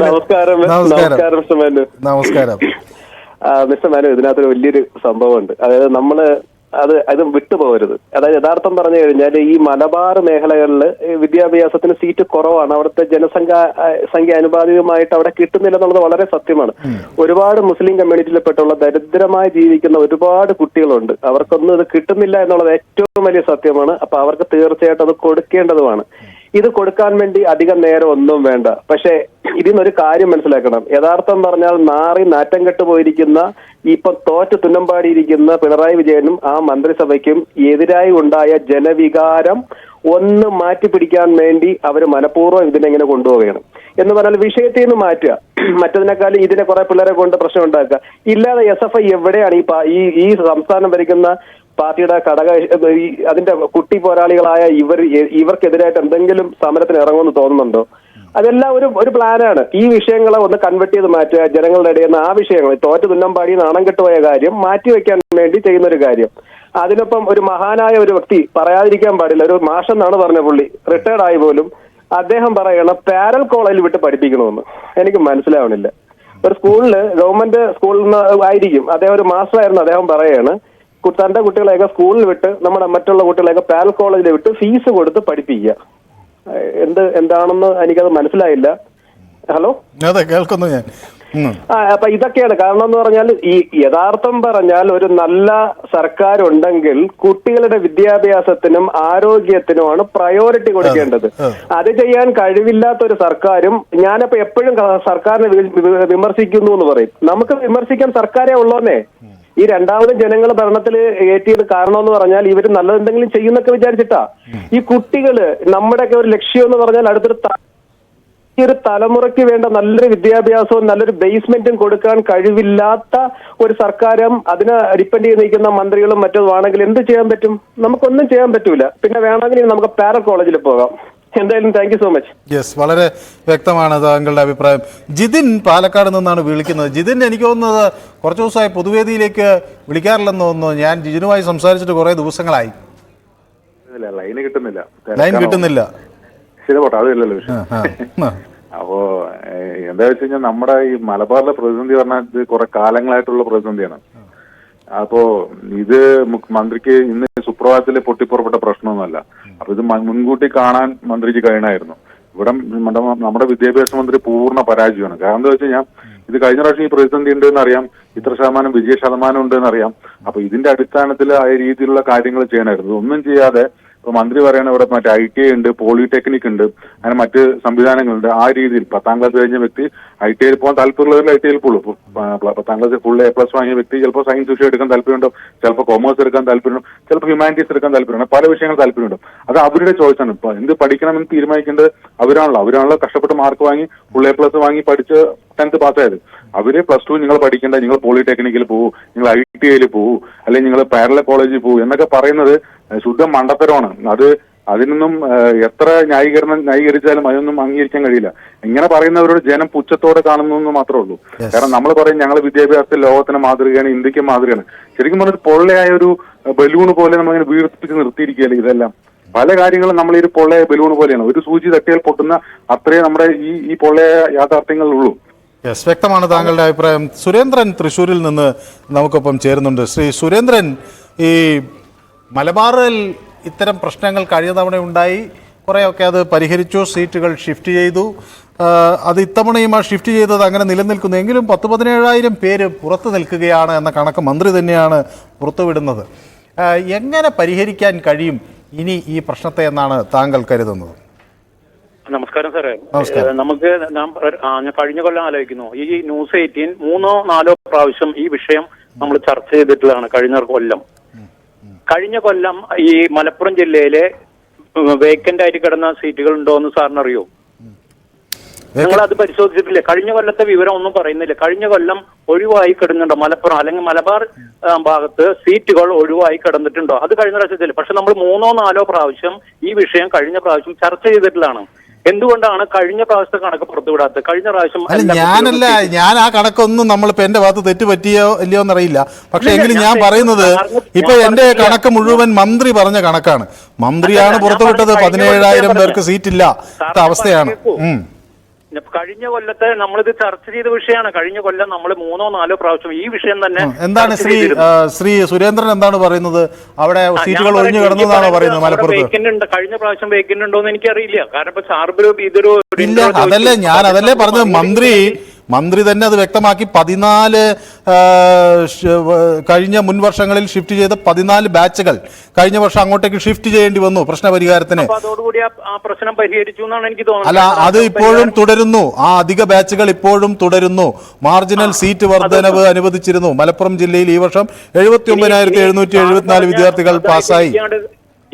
നമസ്കാരം നമസ്കാരം. നമസ്കാരം മിസ്റ്റർ മാനു. ഇതിനകത്തൊരു വലിയൊരു സംഭവമുണ്ട്. അതായത് നമ്മൾ അത് അത് വിട്ടുപോകരുത്. അതായത് യഥാർത്ഥം പറഞ്ഞു കഴിഞ്ഞാൽ ഈ മലബാർ മേഖലകളിൽ വിദ്യാഭ്യാസത്തിന് സീറ്റ് കുറവാണ്. അവിടുത്തെ ജനസംഖ്യ സംഖ്യ അനുപാതികമായിട്ട് അവിടെ കിട്ടുന്നില്ല എന്നുള്ളത് വളരെ സത്യമാണ്. ഒരുപാട് മുസ്ലിം കമ്മ്യൂണിറ്റിയിൽപ്പെട്ടുള്ള ദരിദ്രമായി ജീവിക്കുന്ന ഒരുപാട് കുട്ടികളുണ്ട്. അവർക്കൊന്നും ഇത് കിട്ടുന്നില്ല എന്നുള്ളത് ഏറ്റവും വലിയ സത്യമാണ്. അപ്പൊ അവർക്ക് തീർച്ചയായിട്ടും അത് കൊടുക്കേണ്ടതുമാണ്. ഇത് കൊടുക്കാൻ വേണ്ടി അധികം നേരം ഒന്നും വേണ്ട. പക്ഷേ ഇതിന്നൊരു കാര്യം മനസ്സിലാക്കണം. യഥാർത്ഥം പറഞ്ഞാൽ നാറി നാറ്റം കെട്ട് പോയിരിക്കുന്ന ഇപ്പൊ തോറ്റ് തുന്നമ്പാടിയിരിക്കുന്ന പിണറായി വിജയനും ആ മന്ത്രിസഭയ്ക്കും എതിരായി ഉണ്ടായ ജനവികാരം ഒന്ന് മാറ്റി പിടിക്കാൻ വേണ്ടി അവർ മനഃപൂർവം ഇതിനെങ്ങനെ കൊണ്ടുപോവുകയാണ്. എന്ന് പറഞ്ഞാൽ വിഷയത്തിൽ നിന്ന് മാറ്റുക. മറ്റതിനേക്കാളും ഇതിനെ കുറെ പിള്ളേരെ കൊണ്ട് പ്രശ്നം ഉണ്ടാക്കുക. ഇല്ലാതെ എസ് എഫ് ഐ എവിടെയാണ് ഈ ഈ സംസ്ഥാനം ഭരിക്കുന്ന പാർട്ടിയുടെ ഘടക ഈ അതിന്റെ കുട്ടി പോരാളികളായ ഇവർ ഇവർക്കെതിരായിട്ട് എന്തെങ്കിലും സമരത്തിന് ഇറങ്ങുമെന്ന് തോന്നുന്നുണ്ടോ? അതെല്ലാം ഒരു ഒരു പ്ലാനാണ്. ഈ വിഷയങ്ങളെ ഒന്ന് കൺവെർട്ട് ചെയ്ത് മാറ്റുക ജനങ്ങളുടെ ഇടയിൽ നിന്ന് ആ വിഷയങ്ങൾ തോറ്റ തുന്നമ്പാടി നാണം കെട്ടുപോയ കാര്യം മാറ്റി വെക്കാൻ വേണ്ടി ചെയ്യുന്ന ഒരു കാര്യം. അതിനൊപ്പം ഒരു മഹാനായ ഒരു വ്യക്തി പറയാതിരിക്കാൻ പാടില്ല. ഒരു മാഷെന്നാണ് പറഞ്ഞ പുള്ളി. റിട്ടയർഡ് ആയി പോലും അദ്ദേഹം പറയണം പാരൽ കോളേജിൽ വിട്ട് പഠിപ്പിക്കണമെന്ന്. എനിക്ക് മനസ്സിലാവണില്ല. ഒരു സ്കൂളിൽ ഗവൺമെന്റ് സ്കൂളിൽ നിന്ന് ആയിരിക്കും. അദ്ദേഹം ഒരു മാസ്റ്റർ ആയിരുന്നു അദ്ദേഹം പറയാണ്. തന്റെ കുട്ടികളെയൊക്കെ സ്കൂളിൽ വിട്ട് നമ്മുടെ മറ്റുള്ള കുട്ടികളെയൊക്കെ പാരൽ കോളേജിൽ വിട്ട് ഫീസ് കൊടുത്ത് പഠിപ്പിക്കുക. എന്ത് എന്താണെന്ന് എനിക്കത് മനസ്സിലായില്ല. ഹലോ? അതെ കേൾക്കുന്നു ഞാൻ. അപ്പൊ ഇതൊക്കെയാണ്. കാരണം എന്ന് പറഞ്ഞാൽ ഈ യഥാർത്ഥം പറഞ്ഞാൽ ഒരു നല്ല സർക്കാർ ഉണ്ടെങ്കിൽ കുട്ടികളുടെ വിദ്യാഭ്യാസത്തിനും ആരോഗ്യത്തിനുമാണ് പ്രയോറിറ്റി കൊടുക്കേണ്ടത്. അത് ചെയ്യാൻ കഴിവില്ലാത്ത ഒരു സർക്കാരും ഞാനപ്പോ എപ്പോഴും സർക്കാരിനെ വിമർശിക്കുന്നു എന്ന് പറയും. നമുക്ക് വിമർശിക്കാൻ സർക്കാരേ ഉള്ളോന്നേ ഈ രണ്ടാമത് ജനങ്ങൾ ഭരണത്തിൽ ഏറ്റിയത് കാരണം എന്ന് പറഞ്ഞാൽ ഇവർ നല്ലതെന്തെങ്കിലും ചെയ്യുന്നൊക്കെ വിചാരിച്ചിട്ടാ. ഈ കുട്ടികൾ നമ്മുടെയൊക്കെ ഒരു ലക്ഷ്യം എന്ന് പറഞ്ഞാൽ അടുത്തൊരു ഈ ഒരു തലമുറയ്ക്ക് വേണ്ട നല്ലൊരു വിദ്യാഭ്യാസവും നല്ലൊരു ബേസ്മെന്റും കൊടുക്കാൻ കഴിവില്ലാത്ത ഒരു സർക്കാരും അതിനെ ഡിപ്പെൻഡ് ചെയ്ത് നിൽക്കുന്ന മന്ത്രികളും മറ്റും ആണെങ്കിൽ എന്ത് ചെയ്യാൻ പറ്റും? നമുക്കൊന്നും ചെയ്യാൻ പറ്റൂല. പിന്നെ വേണമെങ്കിൽ നമുക്ക് പാര കോളേജിൽ പോകാം. എന്തായാലും thank you so much yes വളരെ വ്യക്തമാണ് താങ്കളുടെ അഭിപ്രായം. ജിതിൻ പാലക്കാട് നിന്നാണ് വിളിക്കുന്നത്. ജിതിൻ എനിക്ക് തോന്നുന്നത് കുറച്ച് ദിവസമായി പൊതുവേദിയിലേക്ക് വിളിക്കാറില്ലെന്ന് തോന്നുന്നു. ഞാൻ ജിജിനുമായി സംസാരിച്ചിട്ട് കുറേ ദിവസങ്ങളായി. ലൈന് കിട്ടുന്നില്ല. ലൈൻ കിട്ടുന്നില്ല. ശരി പോട്ടെ അതില്ലല്ലോ. അപ്പോ എന്താ വെച്ച് കഴിഞ്ഞാൽ നമ്മുടെ ഈ മലബാറിലെ പ്രതിസന്ധി പറഞ്ഞാൽ ഇത് കുറെ കാലങ്ങളായിട്ടുള്ള പ്രതിസന്ധിയാണ് അപ്പോ ഇത് മുഖ്യമന്ത്രിക്ക് മന്ത്രിക്ക് ഇന്ന് സുപ്രഭാതത്തിൽ പൊട്ടിപ്പുറപ്പെട്ട പ്രശ്നമൊന്നുമല്ല. അപ്പൊ ഇത് മുൻകൂട്ടി കാണാൻ മന്ത്രിക്ക് കഴിയണമായിരുന്നു. ഇവിടെ നമ്മുടെ വിദ്യാഭ്യാസ മന്ത്രി പൂർണ പരാജയമാണ്. കാരണം എന്താ വെച്ച് കഴിഞ്ഞാൽ ഇത് കഴിഞ്ഞ പ്രാവശ്യം ഈ പ്രതിസന്ധി ഉണ്ട് എന്നറിയാം ഇത്ര ശതമാനം വിജയ ശതമാനം ഉണ്ട് എന്നറിയാം അപ്പൊ ഇതിന്റെ അടിസ്ഥാനത്തിൽ ആ രീതിയിലുള്ള കാര്യങ്ങൾ ചെയ്യണമായിരുന്നു. ഒന്നും ചെയ്യാതെ മന്ത്രി പറയണ ഇവിടെ മറ്റേ ഐ ടി ഐ ഉണ്ട് പോളിടെക്നിക് ഉണ്ട് അങ്ങനെ മറ്റ് സംവിധാനങ്ങളുണ്ട്. ആ രീതിയിൽ പത്താം ക്ലാസ് കഴിഞ്ഞ വ്യക്തി ഐ ടി ഐയിൽ പോകാൻ താല്പര്യമുള്ളവരിൽ ഐ ടി ഐയിൽ പ്ല- പത്താം ക്ലാസ് ഫുൾ എ പ്ലസ് വാങ്ങിയ വ്യക്തി ചിലപ്പോൾ സയൻസ് വിഷയം എടുക്കാൻ താല്പര്യമുണ്ടോ? ചിലപ്പോൾ കൊമേഴ്സ് എടുക്കാൻ താല്പര്യമുണ്ടോ? ചിലപ്പോൾ ഹ്യൂമാനിറ്റീസ് എടുക്കാൻ താല്പര്യമുണ്ട്? പല വിഷയങ്ങൾ താല്പര്യമുണ്ട്. അത് അവരുടെ ചോയ്സ് ആണ്. ഇപ്പൊ എന്ത് പഠിക്കണമെന്ന് തീരുമാനിക്കേണ്ടത് അവരാണല്ലോ. അവരാണല്ലോ കഷ്ടപ്പെട്ട് മാർക്ക് വാങ്ങി ഫുൾ എ പ്ലസ് വാങ്ങി പഠിച്ച് ടെൻത്ത് പാസ്സായത് അവർ പ്ലസ് ടു നിങ്ങൾ പഠിക്കേണ്ട നിങ്ങൾ പോളിടെക്നിക്കിൽ പോകൂ നിങ്ങൾ ഐ ടി ഐയിൽ പോകൂ അല്ലെങ്കിൽ നിങ്ങൾ പാരല കോളേജിൽ പോകൂ എന്നൊക്കെ പറയുന്നത് ശുദ്ധ മണ്ടത്തരമാണ്. അത് അതിനൊന്നും എത്ര ന്യായീകരണം ന്യായീകരിച്ചാലും അതിനൊന്നും അംഗീകരിക്കാൻ കഴിയില്ല. ഇങ്ങനെ പറയുന്നവരോട് ജനം പുച്ഛത്തോടെ കാണുന്നു എന്ന് മാത്രമേ ഉള്ളൂ. കാരണം നമ്മൾ പറയും ഞങ്ങൾ വിദ്യാഭ്യാസത്തിൽ ലോകത്തിന് മാതൃകയാണ് ഇന്ത്യയ്ക്ക് മാതൃകയാണ്. ശരിക്കും പറഞ്ഞാൽ പൊള്ളയായ ഒരു ബലൂൺ പോലെ നമ്മളിങ്ങനെ വീർപ്പിച്ച് നിർത്തിയിരിക്കുകയല്ലേ ഇതെല്ലാം? പല കാര്യങ്ങളും നമ്മൾ ഈ ഒരു പൊള്ളയായ ബലൂൺ പോലെയാണ്. ഒരു സൂചി തട്ടിയാൽ പൊട്ടുന്ന അത്രേ നമ്മുടെ ഈ ഈ പൊള്ളയായ യാഥാർത്ഥ്യങ്ങളുള്ളൂ യെസ് വ്യക്തമാണ് താങ്കളുടെ അഭിപ്രായം. സുരേന്ദ്രൻ തൃശ്ശൂരിൽ നിന്ന് നമുക്കൊപ്പം ചേരുന്നുണ്ട്. ശ്രീ സുരേന്ദ്രൻ ഈ മലബാറിൽ ഇത്തരം പ്രശ്നങ്ങൾ കഴിഞ്ഞ തവണ ഉണ്ടായി. കുറേയൊക്കെ അത് പരിഹരിച്ചു സീറ്റുകൾ ഷിഫ്റ്റ് ചെയ്തു. അത് ഇത്തവണയും ആ ഷിഫ്റ്റ് ചെയ്തത് അങ്ങനെ നിലനിൽക്കുന്നു. എങ്കിലും പത്ത് പതിനേഴായിരം പേര് പുറത്തു നിൽക്കുകയാണ് എന്ന കണക്ക് മന്ത്രി തന്നെയാണ് പുറത്തുവിടുന്നത്. എങ്ങനെ പരിഹരിക്കാൻ കഴിയും ഇനി ഈ പ്രശ്നത്തെ എന്നാണ് താങ്കൾ കരുതുന്നത്? നമസ്കാരം സാറേ. നമുക്ക് ഞാൻ കഴിഞ്ഞ കൊല്ലം ആലോചിക്കുന്നു. ഈ ന്യൂസ് എയ്റ്റീൻ മൂന്നോ നാലോ പ്രാവശ്യം ഈ വിഷയം നമ്മൾ ചർച്ച ചെയ്തിട്ടുള്ളതാണ് കഴിഞ്ഞ കൊല്ലം. കഴിഞ്ഞ കൊല്ലം ഈ മലപ്പുറം ജില്ലയിലെ വേക്കന്റ് ആയിട്ട് കിടന്ന സീറ്റുകൾ ഉണ്ടോ എന്ന് സാറിന് അറിയോ നിങ്ങൾ അത് പരിശോധിച്ചിട്ടില്ല? കഴിഞ്ഞ കൊല്ലത്തെ വിവരം ഒന്നും പറയുന്നില്ല. കഴിഞ്ഞ കൊല്ലം ഒഴിവായി കിടന്നുണ്ടോ മലപ്പുറം അല്ലെങ്കിൽ മലബാർ ഭാഗത്ത് സീറ്റുകൾ ഒഴിവായി കിടന്നിട്ടുണ്ടോ? അത് കഴിഞ്ഞ പ്രാവശ്യത്തില്ല പക്ഷെ നമ്മൾ മൂന്നോ നാലോ പ്രാവശ്യം ഈ വിഷയം കഴിഞ്ഞ പ്രാവശ്യം ചർച്ച ചെയ്തിട്ടുള്ളതാണ്. എന്തുകൊണ്ടാണ് കഴിഞ്ഞ പ്രാവശ്യത്തെ കണക്ക് പുറത്തുവിടാത്തത്? കഴിഞ്ഞ പ്രാവശ്യം അല്ല ഞാനല്ല ഞാൻ ആ കണക്കൊന്നും നമ്മളിപ്പോ എന്റെ ഭാഗത്ത് തെറ്റ് പറ്റിയോ ഇല്ലയോ എന്നറിയില്ല. പക്ഷെ എങ്കിലും ഞാൻ പറയുന്നത് ഇപ്പൊ എന്റെ കണക്ക് മുഴുവൻ മന്ത്രി പറഞ്ഞ കണക്കാണ്. മന്ത്രിയാണ് പുറത്തുവിട്ടത് പതിനേഴായിരം പേർക്ക് സീറ്റില്ല. ഇല്ല അവസ്ഥയാണ്. ഉം. കഴിഞ്ഞ കൊല്ലത്തെ നമ്മളിത് ചർച്ച ചെയ്ത വിഷയമാണ്. കഴിഞ്ഞ കൊല്ലം നമ്മൾ മൂന്നോ നാലോ പ്രാവശ്യം ഈ വിഷയം തന്നെ എന്താണ് ശ്രീ ശ്രീ സുരേന്ദ്രൻ എന്താണ് പറയുന്നത്? അവിടെ സീറ്റുകൾ ഒഴിഞ്ഞു കിടന്നതാണോ പറയുന്നത് മലപ്പുറത്ത്. വേക്കന്റ് ഉണ്ട്. കഴിഞ്ഞ പ്രാവശ്യം വേക്കന്റ് ഉണ്ടോ എന്ന് എനിക്കറിയില്ല. കാരണം ഇപ്പൊ സാർബിൽ ഇതൊരു അതല്ലേ ഞാൻ അതല്ലേ പറഞ്ഞത്? മന്ത്രി മന്ത്രി തന്നെ അത് വ്യക്തമാക്കി പതിനാല് കഴിഞ്ഞ മുൻ വർഷങ്ങളിൽ ഷിഫ്റ്റ് ചെയ്ത പതിനാല് ബാച്ചുകൾ കഴിഞ്ഞ വർഷം അങ്ങോട്ടേക്ക് ഷിഫ്റ്റ് ചെയ്യേണ്ടി വന്നു പ്രശ്ന പരിഹാരത്തിന് അല്ല അത് ഇപ്പോഴും തുടരുന്നു. ആ അധിക ബാച്ചുകൾ ഇപ്പോഴും തുടരുന്നു. മാർജിനൽ സീറ്റ് വർധനവ് അനുവദിച്ചിരുന്നു. മലപ്പുറം ജില്ലയിൽ ഈ വർഷം എഴുപത്തി ഒമ്പതിനായിരത്തി എഴുന്നൂറ്റി എഴുപത്തിനാല് വിദ്യാർത്ഥികൾ പാസ്സായി.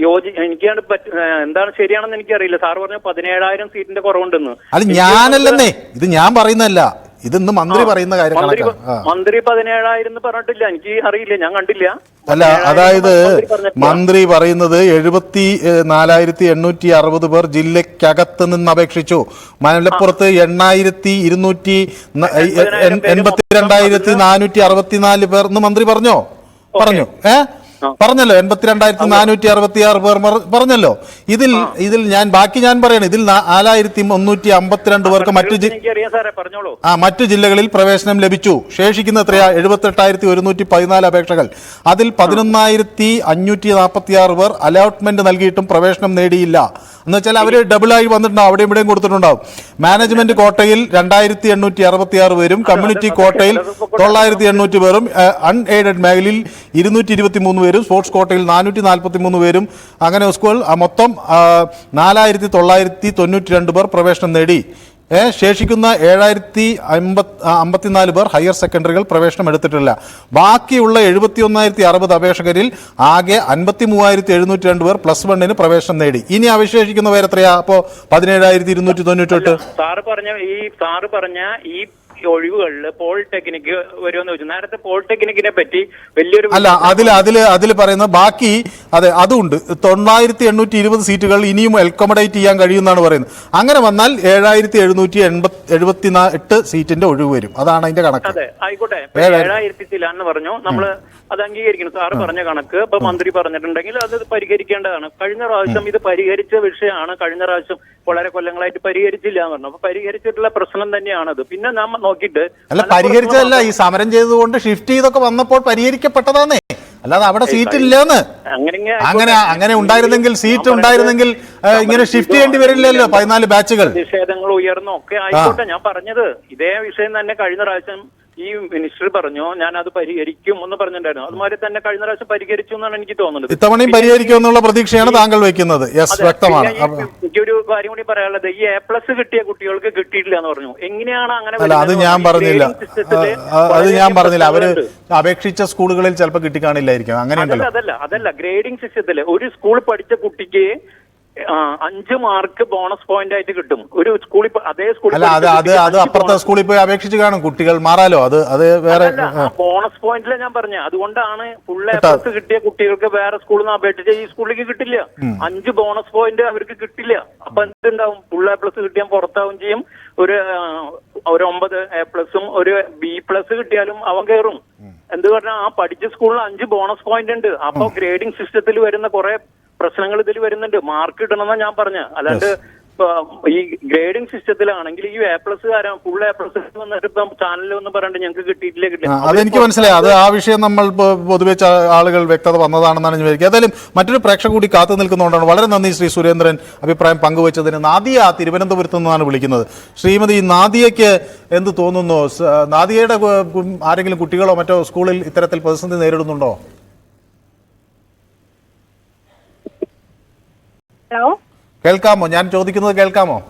യോജി എനിക്കാണ് എന്താണ് ശരിയാണെന്ന് എനിക്കറിയില്ല. സാർ പറഞ്ഞ പതിനേഴായിരം സീറ്റിന്റെ കുറവുണ്ടെന്ന്. അത് ഞാനല്ലെന്നേ. ഇത് ഞാൻ പറയുന്നതല്ല. ഇതിന്ന് മന്ത്രി പറയുന്ന കാര്യം മന്ത്രി പതിനേഴായിരം പറഞ്ഞിട്ടില്ല. എനിക്ക് അറിയില്ല. ഞാൻ കണ്ടില്ല. അല്ല അതായത് മന്ത്രി പറയുന്നത് എഴുപത്തി ഏഹ്, നാലായിരത്തി എണ്ണൂറ്റി അറുപത് പേർ ജില്ലക്കകത്ത് നിന്ന് അപേക്ഷിച്ചു. മലപ്പുറത്ത് എണ്ണായിരത്തി ഇരുന്നൂറ്റി എൺപത്തി രണ്ടായിരത്തി നാനൂറ്റി അറുപത്തിനാല് പേർ എന്ന് മന്ത്രി പറഞ്ഞോ? പറഞ്ഞു? ഏ? പറഞ്ഞല്ലോ എൺപത്തിരണ്ടായിരത്തി നാനൂറ്റി അറുപത്തി ആറ് പേർ പറഞ്ഞല്ലോ. ഇതിൽ ഇതിൽ ഞാൻ ബാക്കി ഞാൻ പറയണം ഇതിൽ നാലായിരത്തി മുന്നൂറ്റി അമ്പത്തിരണ്ട് പേർക്ക് മറ്റു ആ മറ്റു ജില്ലകളിൽ പ്രവേശനം ലഭിച്ചു. ശേഷിക്കുന്ന എത്രയാ എഴുപത്തെട്ടായിരത്തി ഒരുന്നൂറ്റി പതിനാല് അപേക്ഷകൾ. അതിൽ പതിനൊന്നായിരത്തി അഞ്ഞൂറ്റി നാൽപ്പത്തി ആറ് പേർ അലോട്ട്മെന്റ് നൽകിയിട്ടും പ്രവേശനം നേടിയില്ല. എന്ന് വെച്ചാൽ അവർ ഡബിളായി വന്നിട്ടുണ്ടാവും. അവിടെ ഇവിടെയും കൊടുത്തിട്ടുണ്ടാവും. മാനേജ്മെന്റ് കോട്ടയിൽ രണ്ടായിരത്തി എണ്ണൂറ്റി അറുപത്തി ആറ് പേരും കമ്മ്യൂണിറ്റി കോട്ടയിൽ തൊള്ളായിരത്തി എണ്ണൂറ്റി പേരും അൺഎയ്ഡഡ് മേഖലയിൽ ഇരുന്നൂറ്റി ഇരുപത്തി മൂന്ന് പേരും സ്പോർട്സ് കോട്ടയിൽ നാനൂറ്റി നാൽപ്പത്തി മൂന്ന് പേരും അങ്ങനെ സ്കൂൾ മൊത്തം നാലായിരത്തി തൊള്ളായിരത്തി തൊണ്ണൂറ്റി രണ്ട് പേർ പ്രവേശനം നേടി. ശേഷിക്കുന്ന ഏഴായിരത്തി അമ്പത് അമ്പത്തിനാല് പേർ ഹയർ സെക്കൻഡറികൾ പ്രവേശനം എടുത്തിട്ടില്ല. ബാക്കിയുള്ള എഴുപത്തി ഒന്നായിരത്തി അറുപത് അപേക്ഷകരിൽ ആകെ അൻപത്തി മൂവായിരത്തി എഴുന്നൂറ്റി രണ്ട് പേർ പ്ലസ് വണ്ണിന് പ്രവേശനം നേടി. ഇനി അവശേഷിക്കുന്ന പേർ എത്രയാ? അപ്പോ പതിനേഴായിരത്തി ഇരുന്നൂറ്റി തൊണ്ണൂറ്റെട്ട് സാറ് പറഞ്ഞ ഈ സാറ് പറഞ്ഞ ഈ ഒഴിവുകളിൽ പോളിടെക്നിക്ക് വരുമെന്ന് ചോദിച്ചു. നേരത്തെ പോളിടെക്നിക്കിനെ പറ്റി വലിയൊരു അല്ല അതിൽ അതിൽ അതിൽ പറയുന്നത് ബാക്കി അതെ അതുണ്ട്. തൊള്ളായിരത്തി എണ്ണൂറ്റി ഇരുപത് സീറ്റുകൾ ഇനിയും അക്കോമഡേറ്റ് ചെയ്യാൻ കഴിയുമെന്നാണ് പറയുന്നത്. അങ്ങനെ വന്നാൽ ഏഴായിരത്തി എഴുന്നൂറ്റി എൺപത്തി എഴുപത്തി എട്ട് സീറ്റിന്റെ ഒഴിവ് വരും. അതാണ് അതിന്റെ കണക്ക്. അതെ ആയിക്കോട്ടെ. ഏഴായിരത്തി ചില്ലാന്ന് പറഞ്ഞു. നമ്മൾ അത് അംഗീകരിക്കണം സാറ് പറഞ്ഞ കണക്ക്. ഇപ്പൊ മന്ത്രി പറഞ്ഞിട്ടുണ്ടെങ്കിൽ അത് പരിഹരിക്കേണ്ടതാണ്. കഴിഞ്ഞ പ്രാവശ്യം ഇത് പരിഹരിച്ച വിഷയമാണ്. കഴിഞ്ഞ പ്രാവശ്യം വളരെ കൊല്ലങ്ങളായിട്ട് പരിഹരിച്ചില്ല എന്ന് പറഞ്ഞു. അപ്പൊ പരിഹരിച്ചിട്ടുള്ള പ്രശ്നം തന്നെയാണത്. പിന്നെ നാം നോക്കിയിട്ട് അല്ല പരിഹരിച്ചതല്ല. ഈ സമരം ചെയ്തതുകൊണ്ട് ഷിഫ്റ്റ് ചെയ്തൊക്കെ വന്നപ്പോൾ പരിഹരിക്കപ്പെട്ടതാന്നേ. അല്ലാതെ അവിടെ സീറ്റ് ഇല്ലെന്ന്. അങ്ങനെ അങ്ങനെ ഉണ്ടായിരുന്നെങ്കിൽ സീറ്റ് ഉണ്ടായിരുന്നെങ്കിൽ ഇങ്ങനെ ഷിഫ്റ്റ് ചെയ്യേണ്ടി വരില്ലല്ലോ പതിനാല് ബാച്ചുകൾ നിഷേധങ്ങൾ ഉയർന്നു? ഒക്കെ ആയിക്കോട്ടെ ഞാൻ പറഞ്ഞത് ഇതേ വിഷയം തന്നെ കഴിഞ്ഞ പ്രാവശ്യം ഈ മിനിസ്റ്റർ പറഞ്ഞു ഞാൻ അത് പരിഹരിക്കും എന്ന് പറഞ്ഞിട്ടുണ്ടായിരുന്നു. അതുമാതിരി തന്നെ കഴിഞ്ഞ പ്രാവശ്യം പരിഹരിച്ചു എന്നാണ് എനിക്ക് തോന്നുന്നത്. ഇത്തവണയും പരിഹരിക്കുമെന്നുള്ള പ്രതീക്ഷയാണ് താങ്കൾ വെക്കുന്നത്. വ്യക്തമാണ്. എനിക്കൊരു കാര്യം കൂടി പറയാനുള്ളത്. ഈ എ പ്ലസ് കിട്ടിയ കുട്ടികൾക്ക് കിട്ടിയിട്ടില്ല എന്ന് പറഞ്ഞു. എങ്ങനെയാണ് അങ്ങനെ അത് ഞാൻ പറഞ്ഞില്ല. അത് ഞാൻ പറഞ്ഞില്ല. അവർ. അപേക്ഷിച്ച സ്കൂളുകളിൽ ചിലപ്പോൾ കിട്ടിക്കാണില്ലായിരിക്കും. അങ്ങനെ അതല്ല അതല്ല ഗ്രേഡിംഗ് സിസ്റ്റത്തിൽ ഒരു സ്കൂൾ പഠിച്ച കുട്ടിക്ക് അഞ്ച് മാർക്ക് ബോണസ് പോയിന്റ് ആയിട്ട് കിട്ടും. ഒരു സ്കൂളിൽ അതേ സ്കൂളിൽ അല്ല അത് അത് അത് അപ്പുറത്തെ സ്കൂളിൽ പോയി അപേക്ഷിച്ച് കാണും. കുട്ടികൾ മാറാലോ? അത് അത് വേറെ ബോണസ് പോയിന്റിലെ ഞാൻ പറഞ്ഞ. അതുകൊണ്ടാണ് ഫുൾ എ പ്ലസ് കിട്ടിയ കുട്ടികൾക്ക് വേറെ സ്കൂളിൽ നിന്ന് അപേക്ഷിച്ച് ഈ സ്കൂളിലേക്ക് കിട്ടില്ല. അഞ്ച് ബോണസ് പോയിന്റ് അവർക്ക് കിട്ടില്ല. അപ്പൊ എന്തുണ്ടാവും? ഫുൾ എ പ്ലസ് കിട്ടിയാൽ പുറത്താവും ചെയ്യും. ഒരു ഒരു ഒമ്പത് എ പ്ലസും ഒരു ബി പ്ലസ് കിട്ടിയാലും അവൻ കയറും. എന്ത് പറഞ്ഞാൽ ആ പഠിച്ച സ്കൂളിൽ അഞ്ച് ബോണസ് പോയിന്റ് ഉണ്ട്. അപ്പൊ ഗ്രേഡിംഗ് സിസ്റ്റത്തിൽ വരുന്ന കുറെ പ്രശ്നങ്ങൾ ഇതിൽ വരുന്നുണ്ട്. മാർക്ക് കിട്ടണമെന്നാ ഞാൻ പറഞ്ഞ. അല്ലാണ്ട് ഈ ഗ്രേഡിംഗ് സിസ്റ്റത്തിലാണെങ്കിൽ ഈ എ പ്ലസ് കാരണം ഫുൾ എ പ്ലസ് വന്നിട്ട് ഇപ്പം ചാനലിൽ ഒന്ന് പറഞ്ഞിട്ട് ഞങ്ങൾക്ക് കിട്ടിയിട്ടില്ല കിട്ടില്ല അതെനിക്ക് മനസ്സിലായി. അത് ആ വിഷയം നമ്മൾ പൊതുവെ ആളുകൾ വ്യക്തത വന്നതാണെന്നാണ് ഞാൻ വിചാരിക്കുക. ഏതായാലും മറ്റൊരു പ്രേക്ഷക കൂടി കാത്തു നിൽക്കുന്നതുകൊണ്ടാണ് വളരെ നന്ദി ശ്രീ സുരേന്ദ്രൻ അഭിപ്രായം പങ്കുവച്ചതിന്. നാദിയ തിരുവനന്തപുരത്ത് നിന്നാണ് വിളിക്കുന്നത്. ശ്രീമതി നാദിയയ്ക്ക് എന്ത് തോന്നുന്നു? നാദിയയുടെ ആരെങ്കിലും കുട്ടികളോ മറ്റോ സ്കൂളിൽ ഇത്തരത്തിൽ പ്രതിസന്ധി നേരിടുന്നുണ്ടോ? ഹലോ? കേൾക്കാമോ? ഞാൻ ചോദിക്കുന്നത് കേൾക്കാമോ?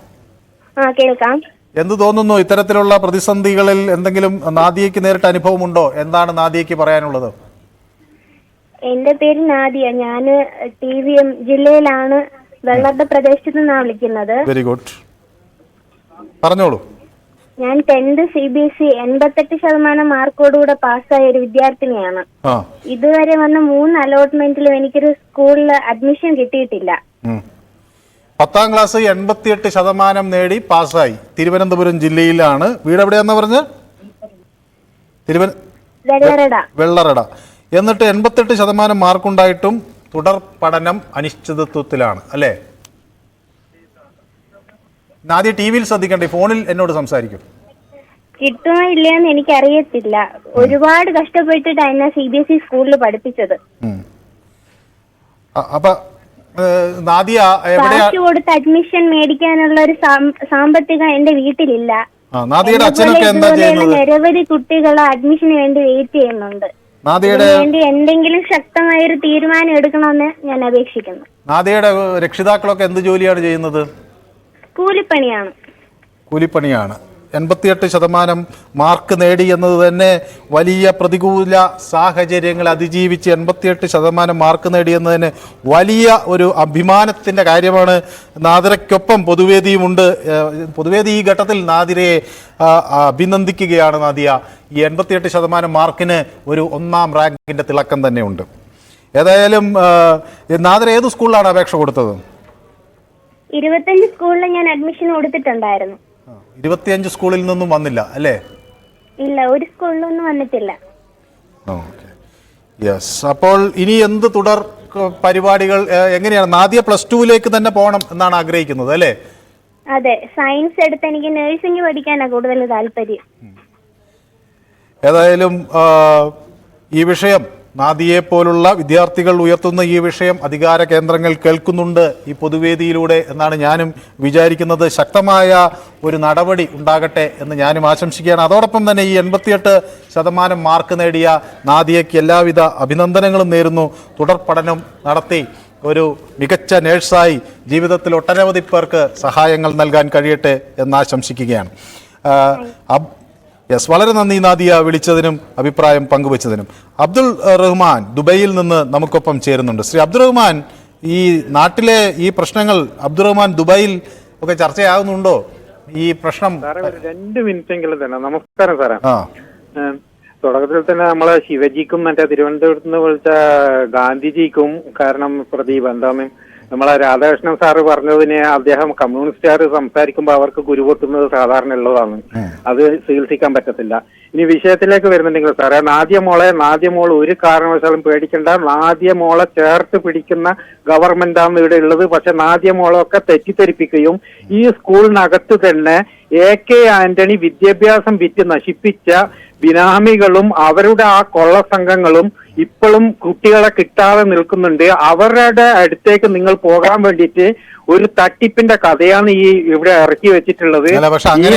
ആ കേൾക്കാം. എന്ത് തോന്നുന്നു? ഇത്തരത്തിലുള്ള പ്രതിസന്ധികളിൽ എന്തെങ്കിലും നാദിയയ്ക്ക് നേരിട്ട അനുഭവമുണ്ടോ? എന്താണ് നാദിയയ്ക്ക് പറയാനുള്ളത്? എന്റെ പേര് നാദിയ. ഞാൻ ടി വി എം ജില്ലയിലാണ് വെള്ളരുടെ പ്രദേശത്ത് നിന്നാണ് വിളിക്കുന്നത്. Very good. പറഞ്ഞോളൂ. ഞാൻ tenth C B S E എൺപത്തെട്ട് ശതമാനം മാർക്കോടുകൂടെ പാസ്സായ ഒരു വിദ്യാർത്ഥിനിയാണ്. ആ. ഇതുവരെ വന്ന മൂന്ന് അലോട്ട്മെന്റിലും എനിക്കൊരു സ്കൂളിൽ അഡ്മിഷൻ കിട്ടിയിട്ടില്ല. ഉം. പത്താം ക്ലാസ് എൺപത്തിയെട്ട് ശതമാനം നേടി പാസ്സായി. തിരുവനന്തപുരം ജില്ലയിലാണ്. വീട് എവിടെയാന്ന് പറഞ്ഞ്? തിരുവന വെള്ളറട. എന്നിട്ട് എൺപത്തെട്ട് ശതമാനം മാർക്കുണ്ടായിട്ടും തുടർ പഠനം അനിശ്ചിതത്വത്തിലാണ്. അല്ലേ? ആദ്യം ടി വിയിൽ ശ്രദ്ധിക്കണ്ടേ? ഫോണിൽ എന്നോട് സംസാരിക്കും. കിട്ടുമോ ഇല്ലയോന്ന് എനിക്കറിയത്തില്ല ഒരുപാട് കഷ്ടപ്പെട്ടിട്ടാണ് എന്നെ സി ബി എസ് ഇ സ്കൂളിൽ പഠിപ്പിച്ചത്. അപ്പൊ നാദിയ എവിടെയാ? കൊടുത്ത് അഡ്മിഷൻ മേടിക്കാനുള്ള ഒരു സാമ്പത്തികം എന്റെ വീട്ടിലില്ല. ആ, അച്ഛനൊക്കെ എന്താ ചെയ്യുന്നത്? നിരവധി കുട്ടികൾ അഡ്മിഷന് വേണ്ടി വെയിറ്റ് ചെയ്യുന്നുണ്ട്. നാദിയയുടെ വേണ്ടി എന്തെങ്കിലും ശക്തമായ ഒരു തീരുമാനം എടുക്കണമെന്ന് ഞാൻ അപേക്ഷിക്കുന്നു. നാദിയുടെ രക്ഷിതാക്കളൊക്കെ എന്ത് ജോലിയാണ് ചെയ്യുന്നത്? കൂലിപ്പണിയാണ്. കൂലിപ്പണിയാണ്. എൺപത്തിയെട്ട് ശതമാനം മാർക്ക് നേടി എന്നത് തന്നെ വലിയ പ്രതികൂല സാഹചര്യങ്ങൾ അതിജീവിച്ച് എൺപത്തിയെട്ട് ശതമാനം മാർക്ക് നേടി എന്നതിന് വലിയ ഒരു അഭിമാനത്തിന്റെ കാര്യമാണ്. നാദിരയ്ക്കൊപ്പം പൊതുവേദിയുമുണ്ട്. പൊതുവേദി ഈ ഘട്ടത്തിൽ നാദിരയെ അഭിനന്ദിക്കുകയാണ് നാദിയ. ഈ എൺപത്തിയെട്ട് ശതമാനം മാർക്കിന് ഒരു ഒന്നാം റാങ്കിന്റെ തിളക്കം തന്നെയുണ്ട്. ഏതായാലും നാദിര ഏത് സ്കൂളിലാണ് അപേക്ഷ കൊടുത്തത്? ഇരുപത്തഞ്ച് സ്കൂളിൽ ഞാൻ അഡ്മിഷൻ കൊടുത്തിട്ടുണ്ടായിരുന്നു. ഇരുപത്തിയഞ്ച് സ്കൂളിൽ നിന്നും വന്നില്ല അല്ലേ? ഇല്ല ഒരു സ്കൂളിലൊന്നും വന്നിട്ടില്ല. യെസ് അപ്പോൾ ഇനി എന്ത് തുടർ പരിപാടികൾ എങ്ങനെയാണ്? നാദിയ പ്ലസ് ടുവിലേക്ക് തന്നെ പോകണം എന്നാണ് ആഗ്രഹിക്കുന്നത് അല്ലേ? അതെ സയൻസ് എടുത്ത് എനിക്ക് നഴ്സിംഗ് പഠിക്കാനാണ് കൂടുതൽ താല്പര്യം. ഏതായാലും ഈ വിഷയം നാദിയെ പോലുള്ള വിദ്യാർത്ഥികൾ ഉയർത്തുന്ന ഈ വിഷയം അധികാര കേന്ദ്രങ്ങൾ കേൾക്കുന്നുണ്ട് ഈ പൊതുവേദിയിലൂടെ എന്നാണ് ഞാനും വിചാരിക്കുന്നത്. ശക്തമായ ഒരു നടപടി ഉണ്ടാകട്ടെ എന്ന് ഞാനും ആശംസിക്കുകയാണ്. അതോടൊപ്പം തന്നെ ഈ എൺപത്തിയെട്ട് ശതമാനം മാർക്ക് നേടിയ നാദിയയ്ക്ക് എല്ലാവിധ അഭിനന്ദനങ്ങളും നേരുന്നു. തുടർ പഠനം നടത്തി ഒരു മികച്ച നേഴ്സായി ജീവിതത്തിൽ ഒട്ടനവധി പേർക്ക് സഹായങ്ങൾ നൽകാൻ കഴിയട്ടെ എന്ന് ആശംസിക്കുകയാണ്. യെസ് വളരെ നന്ദി നാദിയ വിളിച്ചതിനും അഭിപ്രായം പങ്കുവച്ചതിനും. അബ്ദുൾ റഹ്മാൻ ദുബൈയിൽ നിന്ന് നമുക്കൊപ്പം ചേരുന്നുണ്ട്. ശ്രീ അബ്ദുൾ റഹ്മാൻ ഈ നാട്ടിലെ ഈ പ്രശ്നങ്ങൾ അബ്ദുൾ റഹ്മാൻ ദുബൈയിൽ ഒക്കെ ചർച്ചയാകുന്നുണ്ടോ? ഈ പ്രശ്നം മിനിറ്റ് രണ്ട് മിനിറ്റെങ്കിലും തന്നെ. നമസ്കാരം സാറേ. തുടക്കത്തിൽ തന്നെ നമ്മളെ ശിവജിക്കും മറ്റേ തിരുവനന്തപുരത്ത് നിന്ന് വിളിച്ച ഗാന്ധിജിക്കും കാരണം പ്രതി എന്താണ് നമ്മളെ രാധാകൃഷ്ണൻ സാറ് പറഞ്ഞതിനെ അദ്ദേഹം കമ്മ്യൂണിസ്റ്റുകാർ സംസാരിക്കുമ്പോൾ അവർക്ക് കുരുപൊട്ടുന്നത് സാധാരണ ഉള്ളതാണ്. അത് ചികിത്സിക്കാൻ പറ്റത്തില്ല. ഇനി വിഷയത്തിലേക്ക് വരുന്നുണ്ടെങ്കിൽ സാറേ നാദ്യ മോളെ നാദ്യ മോൾ ഒരു കാരണവശാലും പേടിക്കേണ്ട. നാദ്യ മോളെ ചേർത്ത് പിടിക്കുന്ന ഗവൺമെന്റാണ് ഇവിടെ ഉള്ളത്. പക്ഷെ നാദ്യ മോളൊക്കെ തെറ്റിദ്ധരിപ്പിക്കുകയും ഈ സ്കൂളിനകത്ത് തന്നെ എ കെ ആന്റണി വിദ്യാഭ്യാസം വിറ്റ് നശിപ്പിച്ച ബിനാമികളും അവരുടെ ആ കൊള്ള സംഘങ്ങളും ഇപ്പോഴും കുട്ടികളെ കിട്ടാതെ നിൽക്കുന്നുണ്ട്. അവരുടെ അടുത്തേക്ക് നിങ്ങൾ പോകാൻ വേണ്ടിയിട്ട് ഒരു തട്ടിപ്പിന്റെ കഥയാണ് ഈ ഇവിടെ ഇറക്കി വെച്ചിട്ടുള്ളത്. പക്ഷെ അങ്ങനെ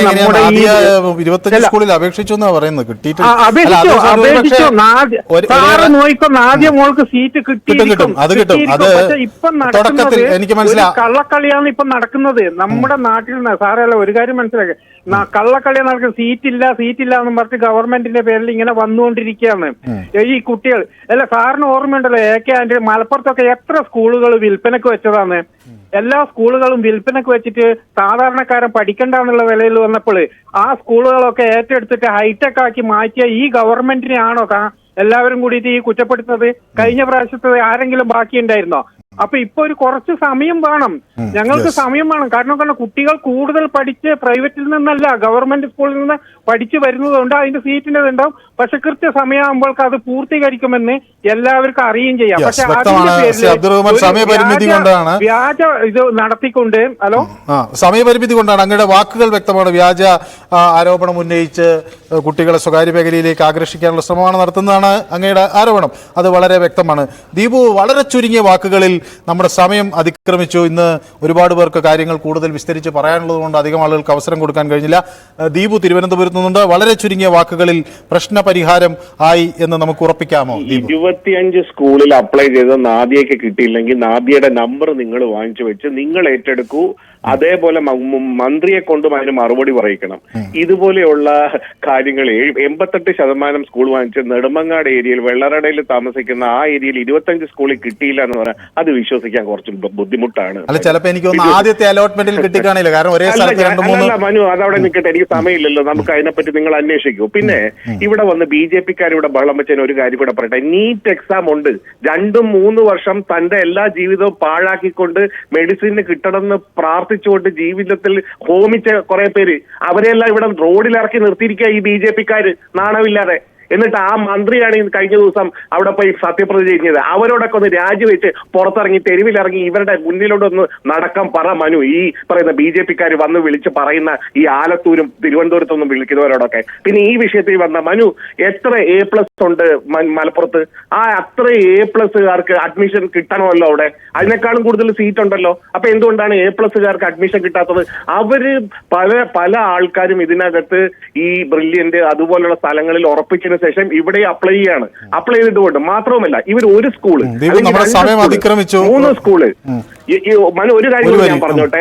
ഇരുപത്തഞ്ച് സ്കൂളിൽ അപേക്ഷിച്ചു എന്നാ പറയുന്നത്? കിട്ടിയിട്ട് ആ, അപേക്ഷിച്ചു അപേക്ഷിച്ചു. നാദ്യ- സാറ് നോക്കിക്കോ നാദ്യ മോൾക്ക് സീറ്റ് കിട്ടും. അത് കിട്ടും. അത് ഇപ്പൊ മനസ്സിലാ- കള്ളക്കളിയാണ് ഇപ്പൊ നടക്കുന്നത്. നമ്മുടെ നാട്ടിൽ സാറേ സാറല്ല ഒരു കാര്യം മനസ്സിലാക്കുക ന- സീറ്റ് ഇല്ല സീറ്റില്ല സീറ്റില്ല എന്ന് പറഞ്ഞ് ഗവൺമെന്റിന്റെ പേരിൽ ഇങ്ങനെ വന്നുകൊണ്ടിരിക്കുകയാണ്. ഈ കുട്ടികൾ അല്ല സാറിന് ഓർമ്മയുണ്ടല്ലോ എ കെ ആന്റണി മലപ്പുറത്തൊക്കെ എത്ര സ്കൂളുകൾ വിൽപ്പനക്ക് വെച്ചതാണ്. എല്ലാ സ്കൂളുകളും വിൽപ്പനക്ക് വെച്ചിട്ട് സാധാരണക്കാരൻ പഠിക്കണ്ടെന്നുള്ള വിലയിൽ വന്നപ്പോൾ ആ സ്കൂളുകളൊക്കെ ഏറ്റെടുത്തിട്ട് ഹൈടെക് ആക്കി മാറ്റിയ ഈ ഗവൺമെന്റിനെയാണോ എല്ലാവരും കൂടിയിട്ട് ഈ കുറ്റപ്പെടുത്തുന്നത്? കഴിഞ്ഞ പ്രാവശ്യത്തെ ആരെങ്കിലും ബാക്കിയുണ്ടായിരുന്നോ? അപ്പൊ ഇപ്പൊ ഒരു കുറച്ച് സമയം വേണം. ഞങ്ങൾക്ക് സമയം വേണം. കാരണം കാരണം കുട്ടികൾ കൂടുതൽ പഠിച്ച് പ്രൈവറ്റിൽ നിന്നല്ല ഗവൺമെന്റ് സ്കൂളിൽ നിന്ന് പഠിച്ചു വരുന്നതുകൊണ്ട് അതിന്റെ സീറ്റിന്റെ ഉണ്ടാവും പക്ഷെ കൃത്യ സമയമാകുമ്പോൾ അത് പൂർത്തീകരിക്കുമെന്ന് എല്ലാവർക്കും അറിയുകയും ചെയ്യാം. പക്ഷെ. അതിന്റെ വ്യാജ- കൊണ്ടാണ്. വ്യാജ ഇത് നടത്തിക്കൊണ്ട് ഹലോ? സമയപരിമിതി കൊണ്ടാണ്. അങ്ങയുടെ വാക്കുകൾ വ്യക്തമാണ്. വ്യാജ ആരോപണം ഉന്നയിച്ച് കുട്ടികളെ സ്വകാര്യ മേഖലയിലേക്ക് ആകർഷിക്കാനുള്ള ശ്രമമാണ് നടത്തുന്നതാണ് അങ്ങയുടെ ആരോപണം. അത് വളരെ വ്യക്തമാണ്. ദീപു വളരെ ചുരുങ്ങിയ വാക്കുകളിൽ നമ്മുടെ സമയം അതിക്രമിച്ചു. ഇന്ന് ഒരുപാട് പേർക്ക് കാര്യങ്ങൾ കൂടുതൽ വിസ്തരിച്ച് പറയാനുള്ളതുകൊണ്ട് അധികം ആളുകൾക്ക് അവസരം കൊടുക്കാൻ കഴിഞ്ഞില്ല. ദീപു തിരുവനന്തപുരത്ത് നിന്നുണ്ട്. വളരെ ചുരുങ്ങിയ വാക്കുകളിൽ പ്രശ്ന പരിഹാരം ആയി എന്ന് നമുക്ക് ഉറപ്പിക്കാമോ ഇരുപത്തിയഞ്ച് സ്കൂളിൽ അപ്ലൈ ചെയ്ത നാദിയക്ക് കിട്ടിയില്ലെങ്കിൽ നാദിയയുടെ നമ്പർ നിങ്ങൾ വാങ്ങിച്ചു വെച്ച് നിങ്ങൾ ഏറ്റെടുക്കൂ. അതേപോലെ മന്ത്രിയെ കൊണ്ടും അതിന് മറുപടി പറയിക്കണം. ഇതുപോലെയുള്ള കാര്യങ്ങൾ എൺപത്തെട്ട് ശതമാനം സ്കൂൾ വാങ്ങിച്ച് നെടുമങ്ങാട് ഏരിയയിൽ വെള്ളറടയിൽ താമസിക്കുന്ന ആ ഏരിയയിൽ ഇരുപത്തഞ്ച് സ്കൂളിൽ കിട്ടിയില്ല എന്ന് പറഞ്ഞാൽ അത് വിശ്വസിക്കാൻ കുറച്ച് ബുദ്ധിമുട്ടാണ്. അല്ല ചിലപ്പോ എനിക്ക് ആദ്യത്തെ അലോട്ട്മെന്റിൽ കിട്ടിക്കാണില്ല കാരണം ഒരേ അല്ല, മനു അതവിടെ നിൽക്കട്ടെ എനിക്ക് സമയമില്ലല്ലോ. നമുക്ക് അതിനെപ്പറ്റി നിങ്ങൾ അന്വേഷിക്കൂ. പിന്നെ ഇവിടെ വന്ന് ബി ജെ പിക്കാർ ഇവിടെ ബഹളം വെച്ചതിന് ഒരു കാര്യം കൂടെ പറയട്ടെ. നീറ്റ് എക്സാം ഉണ്ട്. രണ്ടും മൂന്ന് വർഷം തന്റെ എല്ലാ ജീവിതവും പാഴാക്കിക്കൊണ്ട് മെഡിസിന് കിട്ടണമെന്ന് പ്രാർത്ഥിച്ചുകൊണ്ട് ജീവിതത്തിൽ ഹോമിച്ച കുറെ പേര് അവരെല്ലാം ഇവിടെ റോഡിലിറക്കി നിർത്തിയിരിക്കുക ഈ ബി ജെ പിക്കാര് നാണമില്ലാതെ. എന്നിട്ട് ആ മന്ത്രിയാണ് കഴിഞ്ഞ ദിവസം അവിടെ പോയി സത്യപ്രതിജ്ഞ ചെയ്യുന്നത് അവരോടൊക്കെ ഒന്ന് രാജിവെച്ച് പുറത്തിറങ്ങി തെരുവിലിറങ്ങി ഇവരുടെ മുന്നിലോട്ടൊന്ന് നടക്കം പറ മനു. ഈ പറയുന്ന ബി ജെ പിക്കാർ വന്ന് വിളിച്ച് പറയുന്ന ഈ ആലത്തൂരും തിരുവനന്തപുരത്തൊന്നും വിളിക്കുന്നവരോടൊക്കെ. പിന്നെ ഈ വിഷയത്തിൽ വന്ന മനു എത്ര എ പ്ലസ് ഉണ്ട് മലപ്പുറത്ത്. ആ അത്ര എ പ്ലസ്സുകാർക്ക് അഡ്മിഷൻ കിട്ടണമല്ലോ അവിടെ. അതിനേക്കാളും കൂടുതൽ സീറ്റ് ഉണ്ടല്ലോ. അപ്പൊ എന്തുകൊണ്ടാണ് എ പ്ലസ്സുകാർക്ക് അഡ്മിഷൻ കിട്ടാത്തത്? അവർ പല പല ആൾക്കാരും ഇതിനകത്ത് ഈ ബ്രില്യന്റ് അതുപോലുള്ള സ്ഥലങ്ങളിൽ ഉറപ്പിച്ചതിന് ശേഷം ഇവിടെ അപ്ലൈ ചെയ്യാണ്. അപ്ലൈ ചെയ്തിട്ടുണ്ട് മാത്രവുമല്ല ഇവർ ഒരു സ്കൂൾ മൂന്ന് സ്കൂൾ മനു ഒരു കാര്യം കൂടി ഞാൻ പറഞ്ഞോട്ടെ.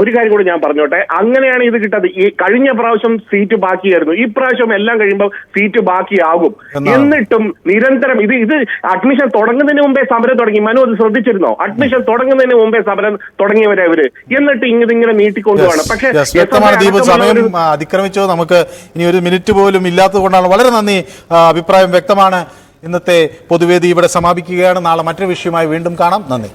ഒരു കാര്യം കൂടി ഞാൻ പറഞ്ഞോട്ടെ. അങ്ങനെയാണ് ഇത് കിട്ടാത്തത്. ഈ കഴിഞ്ഞ പ്രാവശ്യം സീറ്റ് ബാക്കിയായിരുന്നു. ഈ പ്രാവശ്യം എല്ലാം കഴിയുമ്പോൾ സീറ്റ് ബാക്കിയാകും. എന്നിട്ടും നിരന്തരം ഇത് ഇത് അഡ്മിഷൻ തുടങ്ങുന്നതിന് മുമ്പേ സമരം തുടങ്ങി. മനു അത് ശ്രദ്ധിച്ചിരുന്നോ? അഡ്മിഷൻ തുടങ്ങുന്നതിന് മുമ്പേ സമരം തുടങ്ങിയവരെ അവർ. എന്നിട്ട് ഇങ്ങനെ ഇങ്ങനെ നീട്ടിക്കൊണ്ടുപോകണം പക്ഷേ സമയം അതിക്രമിച്ചോ? നമുക്ക് ഇനി ഒരു മിനിറ്റ് പോലും ഇല്ലാത്തത് കൊണ്ടാണ്. വളരെ നന്ദി. അഭിപ്രായം വ്യക്തമാണ്. ഇന്നത്തെ പൊതുവേദി ഇവിടെ സമാപിക്കുകയാണ്. നാളെ മറ്റൊരു വിഷയമായി വീണ്ടും കാണാം. നന്ദി.